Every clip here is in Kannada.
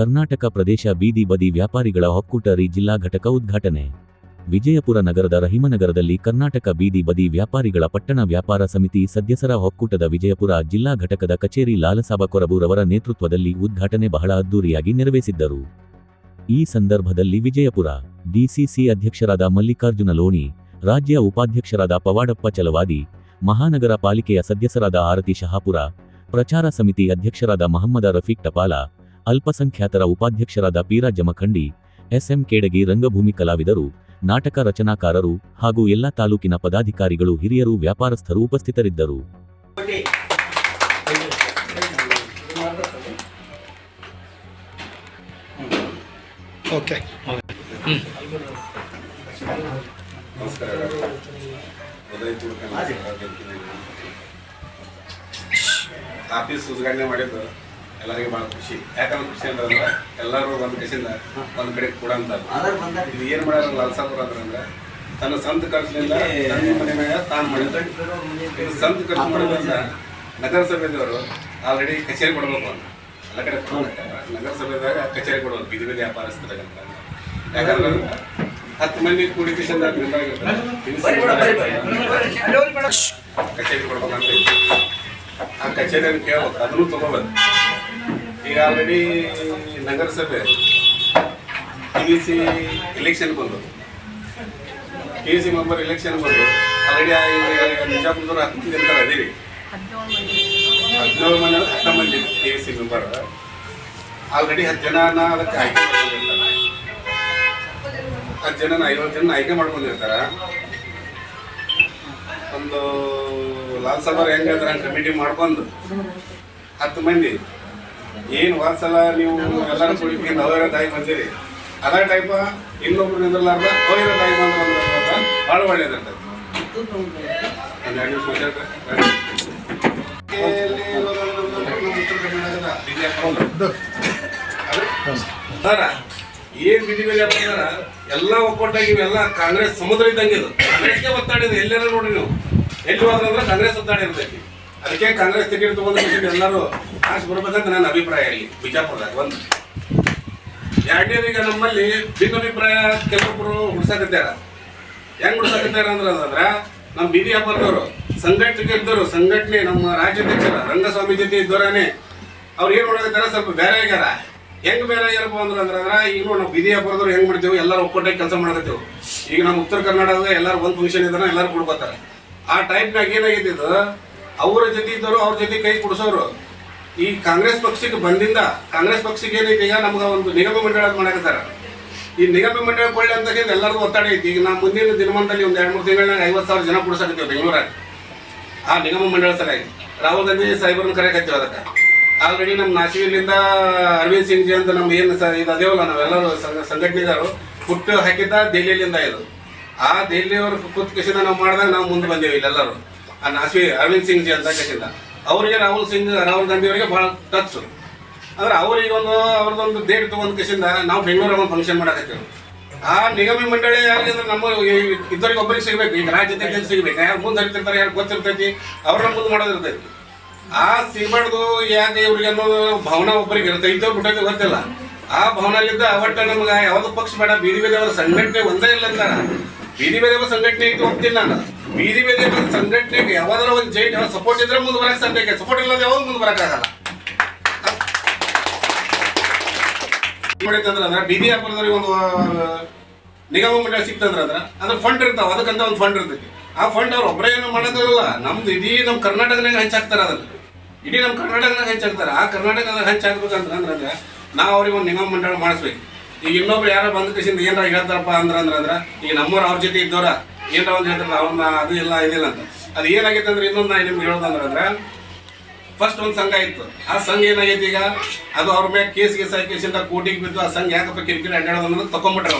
ಕರ್ನಾಟಕ ಪ್ರದೇಶ ಬೀದಿ ಬದಿ ವ್ಯಾಪಾರಿಗಳ ಒಕ್ಕೂಟ ರಿ ಜಿಲ್ಲಾ ಘಟಕ ಉದ್ಘಾಟನೆ. ವಿಜಯಪುರ ನಗರದ ರಹಿಮನಗರದಲ್ಲಿ ಕರ್ನಾಟಕ ಬೀದಿ ಬದಿ ವ್ಯಾಪಾರಿಗಳ ಪಟ್ಟಣ ವ್ಯಾಪಾರ ಸಮಿತಿ ಸದಸ್ಯರ ಒಕ್ಕೂಟದ ವಿಜಯಪುರ ಜಿಲ್ಲಾ ಘಟಕದ ಕಚೇರಿ ಲಾಲಸಾಬ ಕೊರಬೂರವರ ನೇತೃತ್ವದಲ್ಲಿ ಉದ್ಘಾಟನೆ ಬಹಳ ಅದ್ದೂರಿಯಾಗಿ ನೆರವೇರಿಸಿದ್ದರು. ಈ ಸಂದರ್ಭದಲ್ಲಿ ವಿಜಯಪುರ ಡಿಸಿಸಿ ಅಧ್ಯಕ್ಷರಾದ ಮಲ್ಲಿಕಾರ್ಜುನ ಲೋಣಿ, ರಾಜ್ಯ ಉಪಾಧ್ಯಕ್ಷರಾದ ಪವಾಡಪ್ಪ ಚಲವಾದಿ, ಮಹಾನಗರ ಪಾಲಿಕೆಯ ಸದಸ್ಯರಾದ ಆರತಿ ಶಹಾಪುರ, ಪ್ರಚಾರ ಸಮಿತಿ ಅಧ್ಯಕ್ಷರಾದ ಮಹಮ್ಮದ ರಫೀಕ್ ಟಪಾಲ ಅಲ್ಪಸಂಖ್ಯಾತರ ಉಪಾಧ್ಯಕ್ಷರಾದ ಪೀರಾ ಜಮಖಂಡಿ ಎಸ್ಎಂ ಕೇಡಗಿ ರಂಗಭೂಮಿ ಕಲಾವಿದರು ನಾಟಕ ರಚನಾಕಾರರು ಹಾಗೂ ಎಲ್ಲ ತಾಲೂಕಿನ ಪದಾಧಿಕಾರಿಗಳು ಹಿರಿಯರು ವ್ಯಾಪಾರಸ್ಥರು ಉಪಸ್ಥಿತರಿದ್ದರು. ಆಫೀಸ್ ಉದ್ಘಾಟನೆ ಮಾಡಿದ್ದು ಎಲ್ಲರಿಗೆ ಭಾಳ ಖುಷಿ. ಯಾಕಂದ್ರೆ ಖುಷಿ ಅಂತಂದ್ರೆ ಎಲ್ಲರೂ ಒಂದು ಕಸಿಂದ ಒಂದು ಕಡೆ ಕೂಡ ಅಂತ ಇದು ಏನು ಮಾಡ್ಯಾರ ಲಾಲ್ಸಾಪುರ ಅಂದ್ರೆ ತನ್ನ ಸ್ವಂತ ಖರ್ಚಿನಿಂದ ತನ್ನ ಮನೆ ಮೇಲೆ ತಾನು ಮಾಡಿದ. ಇದು ಸ್ವಂತ ಖರ್ಚು ಮಾಡೋದ್ರಿಂದ ನಗರಸಭೆದವರು ಆಲ್ರೆಡಿ ಕಚೇರಿ ಕೊಡಬೇಕು ಅಂತ. ಎಲ್ಲ ಕಡೆ. ನಗರಸಭೆದಾಗ ಕಚೇರಿ ಕೊಡಬೇಕು ಬೀದಿ ಬೀದಿ ವ್ಯಾಪಾರಸ್ಥರಿಗೆ ಅಂತ ಯಾಕಂದ್ರೆ ಹತ್ತು ಮಂದಿ ಕೂಡಿ ಕಿಶನ್ ಕಚೇರಿ ಕೊಡ್ಬೇಕಂತ. ಆ ಕಚೇರಿಯನ್ನು ಕೇಳ್ಬೇಕು ಅದನ್ನು ತಗೋಬೇಕು ಈಗ ಆಲ್ರೆಡಿ ನಗರಸಭೆ ಪಿ ವಿ ಸಿ ಎಲೆಕ್ಷನ್ ಬಂದು P V C member election ಬಂದು ಆಲ್ರೆಡಿ ನಿಜಾಪುರದವ್ರು ಹತ್ತು ಮಂದಿ ಅಂತ ಅದೀರಿ. ಹದಿನೇಳು ಮಂದಿ ಹತ್ತು ಮಂದಿ P V C member already ಹತ್ತು ಜನನ ಅದಕ್ಕೆ ಆಯ್ಕೆ ಹತ್ತು ಜನ ಐವತ್ತು ಜನ ಆಯ್ಕೆ ಮಾಡ್ಕೊಂಡಿರ್ತಾರ. ಒಂದು ಲಾಲ್ ಹೆಂಗ್ ಹೆಂಗೆ ಕಮಿಟಿ ಮಾಡ್ಕೊಂಡು ಹತ್ತು ಮಂದಿ ಏನು ಒಂದ್ಸಲ ನೀವು ಎಲ್ಲರೂ ಕುಡಿಕೊಂಡು ನವೇರ ತಾಯಿ ಬಂದಿರಿ, ಅದೇ ಟೈಪ ಇನ್ನೊಬ್ರು ನಿಂದ್ರಲಾರ್ದ ಅವರ ತಾಯಿ ಬಂದ್ರೆ ಭಾಳ ಬಿಜೆಪಿ ಸರ, ಏನ್ ಬಿಡಿ ಅಂತಾರ ಎಲ್ಲ ಒಕ್ಕೊಟ್ಟಾಗಿ ಎಲ್ಲ ಕಾಂಗ್ರೆಸ್ ಸಮುದ್ರ ಇದ್ದಂಗೆ ಇದು. ಕಾಂಗ್ರೆಸ್ಗೆ ಒತ್ತಾಡಿದ್ರು ಎಲ್ಲಾರ ನೋಡ್ರಿ ನೀವು. ಎಲ್ಲಿ ಹೋದ್ರಂದ್ರೆ ಕಾಂಗ್ರೆಸ್ ಒತ್ತಾಡಿರ್ತೈತಿ ಅದಕ್ಕೆ ಕಾಂಗ್ರೆಸ್ ಟಿಕೆಟ್ ತಗೊಂಡು ಎಲ್ಲರೂ ಕಾಸು ಬರ್ಬೇಕಂತ ನನ್ನ ಅಭಿಪ್ರಾಯ ಇಲ್ಲಿ, ಬಿಜಾಪುರದಾಗ ಒಂದು. ಎರಡನೇದು ಈಗ ನಮ್ಮಲ್ಲಿ ಭಿನ್ನಾಭಿಪ್ರಾಯ ಕೆಲವೊಬ್ಬರು ಹುಡ್ಸಕತ್ತಾರ ಹೆಂಗ್ ಹುಡ್ಸಕತ್ತಾರ ಅಂದ್ರೆ ಅದಂದ್ರೆ ನಮ್ಮ ಬೀದಿ ವ್ಯಾಪಾರದವರು ಸಂಘಟನೆ ಇದ್ದವರು, ಸಂಘಟನೆ ನಮ್ಮ ರಾಜ್ಯಾಧ್ಯಕ್ಷರ ರಂಗಸ್ವಾಮಿ ಜೊತೆ ಇದ್ದವರೇ ಅವ್ರು ಏನು ಮಾಡಕತ್ತಾರ ಸ್ವಲ್ಪ ಬೇರೆ ಆಗ್ಯಾರ. ಹೆಂಗ್ ಬೇರೆ ಆಗ್ಯಾರಪ್ಪ ಅಂದ್ರೆ ಅಂದ್ರೆ ಈಗ ನಾವು ಬೀದಿ ವ್ಯಾಪಾರದವ್ರು ಹೆಂಗ್ ಮಾಡ್ತೇವೆ, ಎಲ್ಲರೂ ಒಕ್ಕಟ್ಟಾಗಿ ಕೆಲಸ ಮಾಡಕತ್ತೇವೆ. ಈಗ ನಮ್ಮ ಉತ್ತರ ಕರ್ನಾಟಕದಾಗ ಎಲ್ಲರೂ ಒಂದು ಫಂಕ್ಷನ್ ಇದ್ದಾರ ಎಲ್ಲರೂ ಕೊಡ್ಕೋತಾರೆ. ಆ ಟೈಪ್ನಾಗ ಏನಾಗೈತಿ ಇದು? ಅವರ ಜೊತೆ ಇದ್ದವರು ಅವ್ರ ಜೊತೆ ಕೈ ಕೊಡಿಸೋರು. ಈ ಕಾಂಗ್ರೆಸ್ ಪಕ್ಷಕ್ಕೆ ಬಂದಿಂದ ಕಾಂಗ್ರೆಸ್ ಪಕ್ಷಕ್ಕೆ ಏನೈತಿ ಈಗ ನಮ್ಗೆ ಒಂದು ನಿಗಮ ಮಂಡಳ ಮಾಡಕತ್ತಾರ. ಈ ನಿಗಮ ಮಂಡಳ ಕೊಳ್ಳಿ ಅಂತ ಹೇಳಿ ಎಲ್ಲರಿಗೂ ಒತ್ತಡ ಐತಿ. ಈಗ ನಾವು ಮುಂದಿನ ದಿನಮಾನದಲ್ಲಿ ಒಂದು ಎರಡು ಮೂರು ತಿಂಗಳಾಗ ಐವತ್ತು ಸಾವಿರ ಜನ ಕೊಡಿಸಕತ್ತೀವಿ ಬೆಂಗಳೂರಾಗ. ಆ ನಿಗಮ ಮಂಡಳ ಸರಿಯಾಗಿ ರಾಹುಲ್ ಗಾಂಧಿ ಸಾಹೇಬ್ರನ್ನ ಕರೆಯಕತ್ತೀವಿ ಅದಕ್ಕೆ. ಆಲ್ರೆಡಿ ನಮ್ಮ ನಾಸಿವಿಲಿಂದ ಅರವಿಂದ್ ಸಿಂಗ್ ಜಿ ಅಂತ ನಮ್ಮ ಏನು ಸ ಇದು ಅದೇವಲ್ಲ, ನಾವೆಲ್ಲರೂ ಸಂಘಟನೆದಾರು ಹುಟ್ಟು ಹಾಕಿದ್ದ ದೆಹಲಿಯಿಂದ ಇದು. ಆ ದೆಹಲಿಯವರು ಕೂತ್ ನಾವು ಮಾಡಿದಾಗ ನಾವು ಮುಂದೆ ಬಂದೇವಿ ಇಲ್ಲೆಲ್ಲರೂ. ನಾಸಿವಿ ಅರವಿಂದ್ ಸಿಂಗ್ ಜಿ ಅಂತ ಕೇಳಿಲ್ಲ. ಅವರಿಗೆ ರಾಹುಲ್ ಸಿಂಗ್, ರಾಹುಲ್ ಗಾಂಧಿ ಅವರಿಗೆ ಬಹಳ ಟಚ್ ಅಂದ್ರೆ ಅವ್ರಿಗೆ ಒಂದು, ಅವ್ರದ್ದೊಂದು ಡೇಟ್ ತಗೊಂಡ್ ಕಸಿಂದ ನಾವು ಬೆಂಗಳೂರಲ್ಲಿ ಒಂದು ಫಂಕ್ಷನ್ ಮಾಡಕತ್ತೇವೆ. ಆ ನಿಗಮ ಮಂಡಳಿ ಯಾರಿಗೆ ಅಂದ್ರೆ ನಮ್ಮ ಇದ್ದವ್ರಿಗೆ ಒಬ್ಬರಿಗೆ ಸಿಗ್ಬೇಕು, ಈಗ ರಾಜ್ಯದಲ್ಲಿ ಸಿಗ್ಬೇಕು. ಯಾರು ಮುಂದೆ ಹರಿತಿರ್ತಾರೆ, ಯಾರು ಗೊತ್ತಿರ್ತೈತಿ, ಅವ್ರನ್ನ ಮುಂದೆ ಮಾಡೋದಿರ್ತೈತಿ ಆ ಸಿಗ್ಬಾರ್ದು ಯಾಕೆ ಇವ್ರಿಗೆ ಅನ್ನೋ ಭಾವನಾ ಒಬ್ಬರಿಗೆ ಇರುತ್ತೆ. ಇದ್ದವ್ರು ಬಿಟ್ಟೈತೆ ಗೊತ್ತಿಲ್ಲ. ಆ ಭವನಲ್ಲಿದ್ದ ಅವಟ್ಟ ನಮ್ಗೆ ಯಾವ್ದು ಪಕ್ಷ ಬೇಡ, ಬೀದಿ ಬೇರೆ ಸಂಘಟನೆ ಒಂದೇ ಇಲ್ಲ ಅಂತಾರ. ಬೀದಿ ಬೇರೆ ಸಂಘಟನೆ ಇದು ಹೋಗ್ತಿಲ್ಲ ನಾನು. ಬೀದಿ ಬೇರೆ ಸಂಘಟನೆಗೆ ಯಾವ್ದಾರ ಒಂದು ಜೈಟ್ ಸಪೋರ್ಟ್ ಇದ್ರೆ ಮುಂದೆ ಬರಕ್ ಸಾಧ್ಯ ಸಪೋರ್ಟ್ ಇಲ್ಲದ ಯಾವಾಗ ಮುಂದೆ ಬರಕ್ಕಾಗಲ್ಲ ಮಾಡಿತ್ತಂದ್ರ ಅಂದ್ರೆ ಬೀದಿ ವ್ಯಾಪಾರದವ್ರಿಗೆ ಒಂದು ನಿಗಮ ಮಂಡಳಿ ಸಿಕ್ತಂದ್ರ ಅಂದ್ರೆ ಅಂದ್ರೆ ಫಂಡ್ ಇರ್ತಾವ. ಅದಕ್ಕಂತ ಒಂದು ಫಂಡ್ ಇರ್ತೈತಿ. ಆ ಫಂಡ್ ಅವ್ರು ಒಬ್ಬರೇ ಏನು ಮಾಡೋದಿಲ್ಲ ನಮ್ದು ಇಡೀ ನಮ್ಮ ಕರ್ನಾಟಕದಾಗ ಹಂಚಾಕ್ತಾರ ಅದನ್ನ. ಇಡೀ ನಮ್ಮ ಕರ್ನಾಟಕದಾಗ ಹಂಚಾಕ್ತಾರ. ಆ ಕರ್ನಾಟಕದಾಗ ಹೆಚ್ಚಾಗ್ಬೇಕಂತ ಅಂದ್ರೆ ನಾವು ಅವ್ರಿಗೆ ಒಂದು ನಿಗಮ ಮಂಡಳಿ ಮಾಡಿಸ್ಬೇಕು. ಈಗ ಇನ್ನೊಬ್ರು ಯಾರೋ ಬಂದ ಕಿಸಿಂದ ಏನಾರ ಹೇಳ್ತಾರಪ್ಪ ಅಂದ್ರ ಅಂದ್ರ ಅಂದ್ರ, ಈಗ ನಮ್ಮವ್ರು ಅವ್ರ ಜೊತೆ ಇದ್ದವ್ರ ಏನಾರ ಒಂದು ಹೇಳ್ತಾರಲ್ಲ, ಅವ್ರನ್ನ ಅದು ಇಲ್ಲ ಇದಿಲ್ಲ ಅಂತ. ಅದು ಏನಾಗೈತೆ ಅಂದ್ರೆ ಇನ್ನೊಂದು ನಾ ನಿಮ್ಗೆ ಹೇಳೋದಂದ್ರೆ ಅಂದ್ರೆ ಫಸ್ಟ್ ಒಂದು ಸಂಘ ಇತ್ತು. ಆ ಸಂಘ ಏನಾಗೈತಿ ಈಗ? ಅದು ಅವ್ರ ಮ್ಯಾಗ ಕೇಸ್ ಗೀಸ್ ಕೇಸಿಂದ ಕೋಟಿಗೆ ಬಿದ್ದು ಆ ಸಂಘ ಯಾಕಪ್ಪ ಕಿರಿಕಿರಿ ಅಡ್ಡಾಡೋದು ಅನ್ನೋದು ತಕೊಂಡ್ಬಿಟ್ರ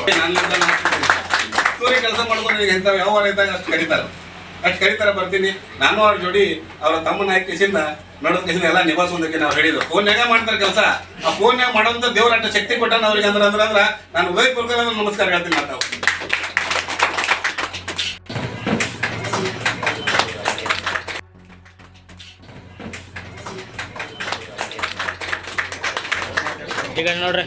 ಕೆಲಸ ಮಾಡ್ಕೊಂಡು ಎಂತ ವ್ಯವಹಾರ ಇದ್ದಾಗ ಅಷ್ಟು ಕರೀತಾರೆ ಅಷ್ಟು ಕರೀತಾರೆ ಬರ್ತೀನಿ. ನಾನು ಅವ್ರ ಜೋಡಿ ಅವರ ತಮ್ಮನ ಹಾಕಿಸಿಂದ ನೋಡೋದ್ ಕಿಸಿಂದ ಎಲ್ಲ ನಿಭಾಯಿಸೋದಕ್ಕೆ ನಾವು ಹೇಳಿದ್ವು ಫೋನ್ಯಾಗ ಮಾಡ್ತಾರೆ ಕೆಲಸ. ಆ ಫೋನ್ಯಾಗ ಮಾಡೋಂಥ ದೇವ್ರ ಅಟ್ಟ ಶಕ್ತಿ ಕೊಟ್ಟಾನ ಅವ್ರಿಗೆ ಅಂದ್ರೆ ಅಂದ್ರೆ ಅಂದ್ರೆ ನಾನು ಹೃದಯಪೂರ್ವಕ ನಮಸ್ಕಾರ ಹೇಳ್ತೀನಿ ಮಾತಾವು ಈಗ ನೋಡ್ರಿ.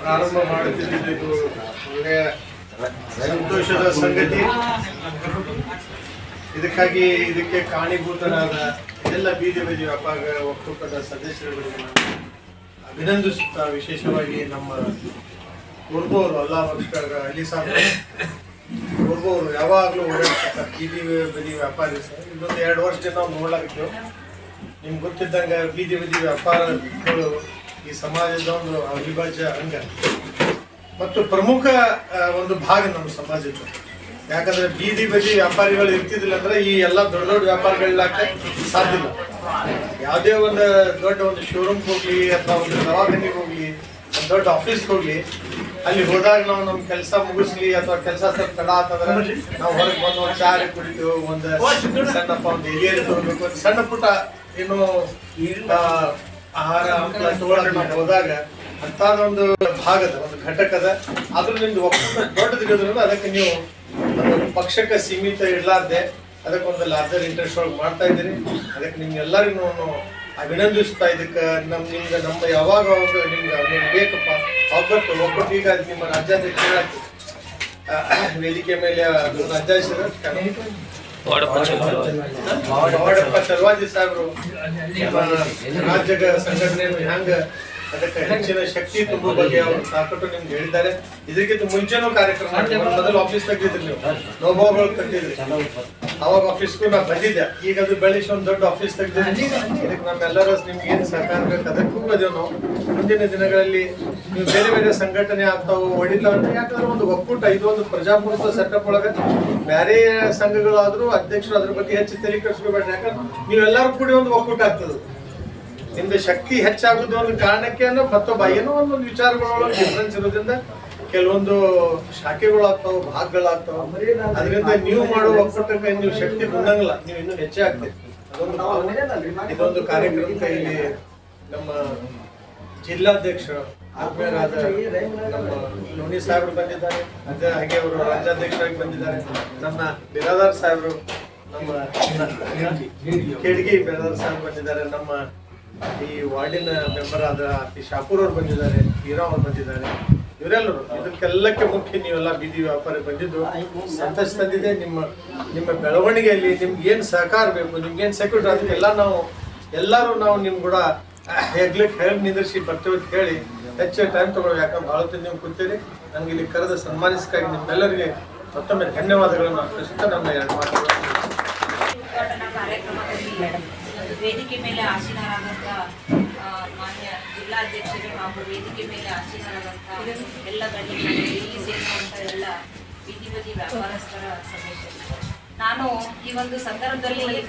ಪ್ರಾರಂಭ ಮಾಡುತ್ತಿದ್ದು ಸಂತೋಷದ ಸಂಗತಿ. ಇದಕ್ಕಾಗಿ ಇದಕ್ಕೆ ಕಾರಣೀಭೂತರಾದ ಎಲ್ಲ ಬೀದಿ ಬದಿ ವ್ಯಾಪಾರ ಒಕ್ಕೂಟದ ಸದಸ್ಯರುಗಳಿಗೆ ಅಭಿನಂದಿಸುತ್ತಾ ವಿಶೇಷವಾಗಿ ನಮ್ಮ ಕುರ್ಬೋರು ಅಲ್ಲ ಅಲಿ ಸಾಹೇಬ್ ಒಬ್ಬರು ಯಾವಾಗಲೂ ಓಡಾಡ್ತಾರೆ. ಬೀದಿ ಬದಿ ವ್ಯಾಪಾರಿ ಸರ್. ಇನ್ನೊಂದು ಎರಡು ವರ್ಷದಿಂದ ನಾವು ನಿಮ್ಗೆ ಗೊತ್ತಿದ್ದಂಗೆ ಬೀದಿ ಬೀದಿ ವ್ಯಾಪಾರಗಳು ಈ ಸಮಾಜದ ಒಂದು ಅವಿಭಾಜ್ಯ ಅಂಗ. ಮತ್ತು ಪ್ರಮುಖ ಒಂದು ಭಾಗ ನಮ್ಮ ಸಮಾಜದ ಯಾಕಂದ್ರೆ ಬೀದಿ ಬದಿ ವ್ಯಾಪಾರಿಗಳು ಇರ್ತಿದ್ದಿಲ್ಲ ಅಂದ್ರೆ ಈ ಎಲ್ಲ ದೊಡ್ಡ ದೊಡ್ಡ ವ್ಯಾಪಾರಗಳಾಕ ಸಾಧ್ಯ ಇಲ್ಲ. ಯಾವುದೇ ಒಂದು ದೊಡ್ಡ ಒಂದು ಶೋರೂಮ್ ಹೋಗ್ಲಿ ಅಥವಾ ಒಂದು ದವಾಖಾನೆಗೆ ಹೋಗ್ಲಿ ಒಂದು ದೊಡ್ಡ ಆಫೀಸ್ಗೆ ಹೋಗ್ಲಿ ಅಲ್ಲಿ ಹೋದಾಗ ನಾವು ನಮ್ಮ ಕೆಲಸ ಮುಗಿಸ್ಲಿ ಅಥವಾ ಕೆಲಸ ಸ್ವಲ್ಪ ತಡ ಆತಂದ್ರೆ ನಾವು ಹೊರಗೆ ಬಂದು ಒಂದು ಚಾರಿ ಕುಡಿತು ಒಂದು ಸಣ್ಣಪ್ಪ ಒಂದು ಏರಿಯಾ ತಗೋಬೇಕು ಒಂದು ಸಣ್ಣ ಪುಟ್ಟ ಏನು ಆಹಾರ ಹಂಪಲ ತಗೊಳಕ್ ನಾವು ಹೋದಾಗ ಅಂತದೊಂದು ಭಾಗದ, ಒಂದು ಘಟಕದ ಅದ್ರ ನಿಮ್ದು ಒಕ್ಕೂಟ ದೊಡ್ಡದಿರೋದ್ರಿಂದ ಅದಕ್ಕೆ ನೀವು ಒಂದು ಪಕ್ಷಕ್ಕೆ ಸೀಮಿತ ಇರ್ಲಾರ್ದೆ ಅದಕ್ಕೊಂದು ಲಾರ್ಜರ್ ಇಂಟ್ರೆಸ್ಟ್ ಒಳಗೆ ಮಾಡ್ತಾ ಇದ್ದೀರಿ. ಅದಕ್ಕೆ ನಿಮ್ಗೆಲ್ಲರಿಗೂ ಅಭಿನಂದಿಸ್ತಾ ಇದಕ್ಕೆ ನಮ್ಮ ನಿಮ್ಗೆ ನಮ್ಮ ಯಾವಾಗ ನಿಮ್ಗೆ ನಿಮ್ಗೆ ಬೇಕಪ್ಪ, ಒಬ್ಬಟ್ಟು ಒಬ್ಬಟ್ಟು ಈಗ ನಿಮ್ಮ ರಾಜ್ಯಾಧ್ಯಕ್ಷ ವೇದಿಕೆ ಮೇಲೆ ರಾಜ್ಯಾಧ್ಯಕ್ಷರು ಗೌಡಪ್ಪ ಚಲವಾದಿ ಸಾಹೇಬರು ರಾಜ್ಯದ ಸಂಘಟನೆಯನ್ನು ಹೆಂಗ ಅದಕ್ಕೆ ಹೆಚ್ಚಿನ ಶಕ್ತಿ ತುಂಬುವ ಬಗ್ಗೆ ಅವರು ಸಾಕಷ್ಟು ನಿಮ್ಗೆ ಹೇಳಿದ್ದಾರೆ. ಇದಕ್ಕಿಂತ ಮುಂಚೆನೂ ಕಾರ್ಯಕ್ರಮ. ಮೊದಲು ಆಫೀಸ್ ತೆಗ್ದಿದ್ರಿ ನೀವು. ನೋಬೋಗಳು ತೆಗ್ದಿದ್ರಿ ಅವಾಗ ಆಫೀಸ್ಗೂ ನಾ ಬಂದಿದ್ದೆ ಈಗ ಅದು ಬೆಳೆಸಿ ಒಂದು ದೊಡ್ಡ ಆಫೀಸ್ ತೆಗ್ದಿದ್ರಿ. ಇದಕ್ಕೆ ನಮ್ಮೆಲ್ಲರೂ ನಿಮ್ಗೆ ಏನು ಸಹಕಾರ ಬೇಕು, ಅದಕ್ಕೂ ಬದೇವು ನಾವು. ಮುಂದಿನ ದಿನಗಳಲ್ಲಿ ನೀವು ಬೇರೆ ಬೇರೆ ಸಂಘಟನೆ ಆಗ್ತಾವು ಅಂದ್ರೆ ಯಾಕಂದ್ರೆ ಒಂದು ಒಕ್ಕೂಟ ಇದು ಒಂದು ಪ್ರಜಾಪ್ರಭುತ್ವ ಸೆಟಪ್ ಒಳಗೆ ಬೇರೆ ಸಂಘಗಳಾದ್ರೂ ಅಧ್ಯಕ್ಷರು ಅದ್ರ ಬಗ್ಗೆ ಹೆಚ್ಚು ತಲೆ ಕೆಡಿಸ್ಕೋಬೇಡ್ರಿ ಯಾಕಂದ್ರೆ ನೀವೆಲ್ಲರೂ ಕೂಡಿ ಒಂದು ಒಕ್ಕೂಟ ಆಗ್ತದೆ. ನಿಮ್ದು ಶಕ್ತಿ ಹೆಚ್ಚಾಗುದು ಒಂದು ಕಾರಣಕ್ಕೆ ಅಂದ್ರೆ ಮತ್ತೊಬ್ಬ ಏನೋ ಒಂದೊಂದು ವಿಚಾರಗಳೊಳಗೆ ಡಿಫ್ರೆನ್ಸ್ ಇರೋದ್ರಿಂದ ಕೆಲವೊಂದು ಶಾಖೆಗಳಾಗ್ತಾವ ಭಾಗಗಳಾಗ್ತಾವ. ಅದರಿಂದ ನೀವು ಮಾಡುವ ಒಕ್ಕೂಟಕ್ಕೆ ನೀವು ಶಕ್ತಿ ಬಂದಂಗಿಲ್ಲ. ನೀವು ಇನ್ನೂ ಹೆಚ್ಚೇ ಆಗ್ತೀರಿ. ಅದೊಂದು ಭಾವನೆ. ಇದೊಂದು ಕಾರ್ಯಕ್ರಮಕ್ಕೆ ಇಲ್ಲಿ ನಮ್ಮ ಜಿಲ್ಲಾಧ್ಯಕ್ಷರು ಆತ್ಮೀಯರಾದ ನಮ್ಮ ಲೋಣಿ ಸಾಹೇಬರು ಬಂದಿದ್ದಾರೆ. ಅದೇ ಹಾಗೆ ಅವರು ರಾಜ್ಯಾಧ್ಯಕ್ಷರಾಗಿ ಬಂದಿದ್ದಾರೆ. ನಮ್ಮ ಬಿರಾದಾರ್ ಸಾಹೇಬರು, ನಮ್ಮ ಕೆಡ್ಗಿ ಬಿರಾದಾರ್ ಸಾಹೇಬ್ ಬಂದಿದ್ದಾರೆ. ನಮ್ಮ ಈ ವಾರ್ಡಿನ ಮೆಂಬರ್ ಆದ ಪಿ ಶಾಪೂರ್ ಅವ್ರು ಬಂದಿದ್ದಾರೆ, ಹೀರಾ ಅವ್ರು ಬಂದಿದ್ದಾರೆ. ಇವರೆಲ್ಲರೂ ಇದಕ್ಕೆಲ್ಲಕ್ಕೆ ಮುಖ್ಯ ನೀವೆಲ್ಲ ಬೀದಿ ವ್ಯಾಪಾರಿ ಬಂದಿದ್ದು, ಸಂತೋಷ ತಂದಿದೆ. ನಿಮ್ಮ ನಿಮ್ಮ ಬೆಳವಣಿಗೆಯಲ್ಲಿ ನಿಮ್ಗೆ ಏನು ಸಹಕಾರ ಬೇಕು, ನಿಮ್ಗೆ ಏನು ಸೆಕ್ಯೂರಿಟಿ ಅದಕ್ಕೆಲ್ಲ ನಾವು, ಎಲ್ಲರೂ ನಾವು ನಿಮ್ ಕೂಡ ಹೆಗ್ಲಿಕ್ಕೆ ಹೇಳಿ ನಿಂದಿರಿಸಿ ಬರ್ತೇವೆ ಅಂತ ಹೇಳಿ ಹೆಚ್ಚು ಟೈಮ್ ತಗೊಳ್ಳಿ ಯಾಕಂದ್ರೆ ಭಾಳ ನೀವು ಕೂತೀರಿ. ನನಗೆ ಇಲ್ಲಿ ಕರೆದ ಸನ್ಮಾನಿಸಕ್ಕಾಗಿ ನಿಮ್ಮೆಲ್ಲರಿಗೆ ಮತ್ತೊಮ್ಮೆ ಧನ್ಯವಾದಗಳನ್ನು ಅರ್ಪಿಸುತ್ತಾ ನಮ್ಮ ಎರಡು ಒಂದು ವೇದಿಕೆ ಮೇಲೆ ಆಸೀನರಾದಂಥ ಮಾನ್ಯ ಜಿಲ್ಲಾಧ್ಯಕ್ಷರು ಹಾಗೂ ವೇದಿಕೆ ಮೇಲೆ ಆಸೀನರಾದಂಥ ಎಲ್ಲ ಗಣ್ಯರು ಇಲ್ಲಿ ಎಲ್ಲ ಬೀದಿ ಬದಿ ವ್ಯಾಪಾರಸ್ಥರ ಸಮೇತ ನಾನು ಈ ಒಂದು ಸಂದರ್ಭದಲ್ಲಿ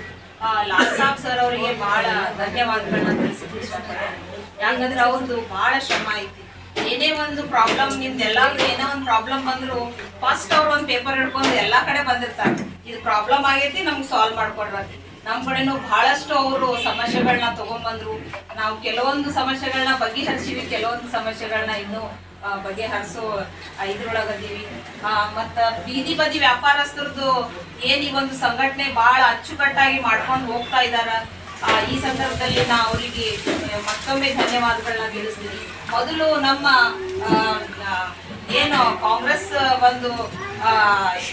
ಲಾಲ್ ಸಾಬ್ ಸರ್ ಅವರಿಗೆ ಬಹಳ ಧನ್ಯವಾದಗಳನ್ನ ಇಷ್ಟಪಡ್ತೀನಿ ಯಾಕಂದ್ರೆ ಅವ್ರದ್ದು ಬಹಳ ಶ್ರಮ ಐತಿ. ಏನೇ ಒಂದು ಪ್ರಾಬ್ಲಮ್ ನಿಮ್ದು ಎಲ್ಲಾದ್ರೂ ಏನೋ ಒಂದು ಪ್ರಾಬ್ಲಮ್ ಬಂದ್ರು ಫಸ್ಟ್ ಅವ್ರು ಒಂದು ಪೇಪರ್ ಹಿಡ್ಕೊಂಡು ಎಲ್ಲಾ ಕಡೆ ಬಂದಿರ್ತಾರೆ. ಇದು ಪ್ರಾಬ್ಲಮ್ ಆಗೈತಿ, ನಮ್ಗೆ ಸಾಲ್ವ್ ಮಾಡ್ಕೊಡ್ರಿ ನಮ್ಮ ಕಡೆನೂ ಬಹಳಷ್ಟು ಅವರು ಸಮಸ್ಯೆಗಳನ್ನ ತಗೊಂಡ್ಬಂದ್ರು ನಾವು ಕೆಲವೊಂದು ಸಮಸ್ಯೆಗಳನ್ನ ಬಗೆಹರಿಸಿವಿ ಕೆಲವೊಂದು ಸಮಸ್ಯೆಗಳನ್ನ ಇನ್ನೂ ಬಗೆಹರಿಸೋ ಇದ್ರೊಳಗದೀವಿ ಮತ್ತ ಬೀದಿ ಬದಿ ವ್ಯಾಪಾರಸ್ಥರದ್ದು ಏನ್ ಈ ಒಂದು ಸಂಘಟನೆ ಬಹಳ ಅಚ್ಚುಕಟ್ಟಾಗಿ ಮಾಡ್ಕೊಂಡು ಹೋಗ್ತಾ ಇದ್ದಾರ ಆ, ಈ ಸಂದರ್ಭದಲ್ಲಿ ನಾ ಅವರಿಗೆ ಮತ್ತೊಮ್ಮೆ ಧನ್ಯವಾದಗಳನ್ನ ತಿಳಿಸ್ತೀನಿ. ಮೊದಲು ನಮ್ಮ ಏನು ಕಾಂಗ್ರೆಸ್ ಒಂದು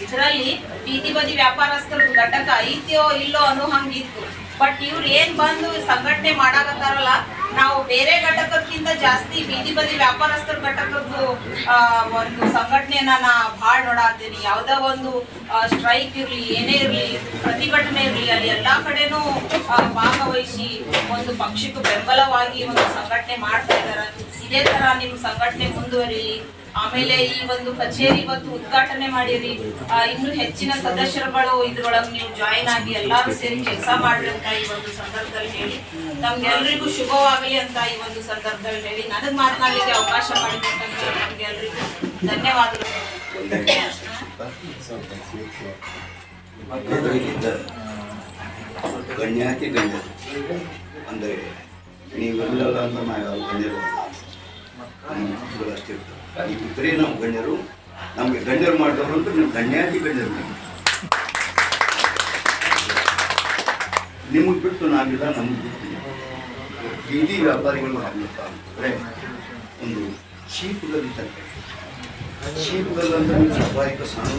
ಇದರಲ್ಲಿ ಬೀದಿ ಬದಿ ವ್ಯಾಪಾರಸ್ಥರದ್ದು ಘಟಕ ಐತಿಯೋ ಇಲ್ಲೋ ಅನ್ನೋ ಹಂಗಿತ್ತು. ಬಟ್ ಇವ್ರು ಏನ್ ಬಂದು ಸಂಘಟನೆ ಮಾಡಾಕತ್ತಾರಲ್ಲ, ನಾವು ಬೇರೆ ಘಟಕಕ್ಕಿಂತ ಜಾಸ್ತಿ ಬೀದಿ ಬದಿ ವ್ಯಾಪಾರಸ್ಥರ ಘಟಕದ್ದು ಒಂದು ಸಂಘಟನೆಯನ್ನ ನಾ ಭಾಳ ನೋಡಾತೀನಿ ಯಾವ್ದೋ ಒಂದು ಸ್ಟ್ರೈಕ್ ಇರ್ಲಿ, ಏನೇ ಇರ್ಲಿ, ಪ್ರತಿಭಟನೆ ಇರ್ಲಿ, ಅಲ್ಲಿ ಎಲ್ಲಾ ಕಡೆನೂ ಭಾಗವಹಿಸಿ ಒಂದು ಪಕ್ಷಕ್ಕೆ ಬೆಂಬಲವಾಗಿ ಒಂದು ಸಂಘಟನೆ ಮಾಡ್ತಾ ಇದಾರೆ. ಇದೇ ತರ ನೀವು ಸಂಘಟನೆ ಮುಂದುವರಿಲಿ. ಆಮೇಲೆ ಈ ಒಂದು ಕಚೇರಿ ಇವತ್ತು ಉದ್ಘಾಟನೆ ಮಾಡಿರಿ ಇನ್ನು ಹೆಚ್ಚಿನ ಸದಸ್ಯರುಗಳು ಇದ್ರೊಳಗೆ ನೀವು ಜಾಯಿನ್ ಆಗಿ ಎಲ್ಲರೂ ಸೇರಿ ಕೆಲಸ ಮಾಡ್ರಿ ಅಂತ ಈ ಒಂದು ಸಂದರ್ಭದಲ್ಲಿ ಹೇಳಿ. ನಮ್ಗೆಲ್ರಿಗೂ ಶುಭವಾಗಲಿ ಅಂತ ಈ ಒಂದು ಸಂದರ್ಭದಲ್ಲಿ ಹೇಳಿ. ನನಗ್ ಮಾತನಾಡಲಿಕ್ಕೆ ಅವಕಾಶ ಮಾಡಿಕೊಟ್ಟಂತ ನಮ್ಗೆಲ್ರಿಗೂ ಧನ್ಯವಾದಗಳು. ಗಣ್ಯಾತಿ ಗಣ್ಯ. ಅಂದರೆ ನೀವೆಲ್ಲ ಅಂತ ನಾವು ಗಣ್ಯರು. ಇಬ್ಬರೇ ನಮ್ಮ ಗಣ್ಯರು, ನಮಗೆ ಗಣ್ಯರು ಮಾಡಿದವರು ಅಂತ ನಿಮ್ಮ ಗಣ್ಯಾತಿ ಗಣ್ಯರು. ನಿಮಗೆ ಬಿಟ್ಟು ನಾವಿಲ್ಲ, ನಮಗೆ ಬಿಟ್ಟು. ಬೀದಿ ವ್ಯಾಪಾರಿಗಳು ಆಗಿರ್ತಾರೆ ಒಂದು ಚೀಪುಗಲ್ಲಿ ತರಕಾರಿ ಚೀಪುಗಲ್ ಅಂದ್ರೆ ಸ್ವಾಭಾವಿಕ ಸಣ್ಣ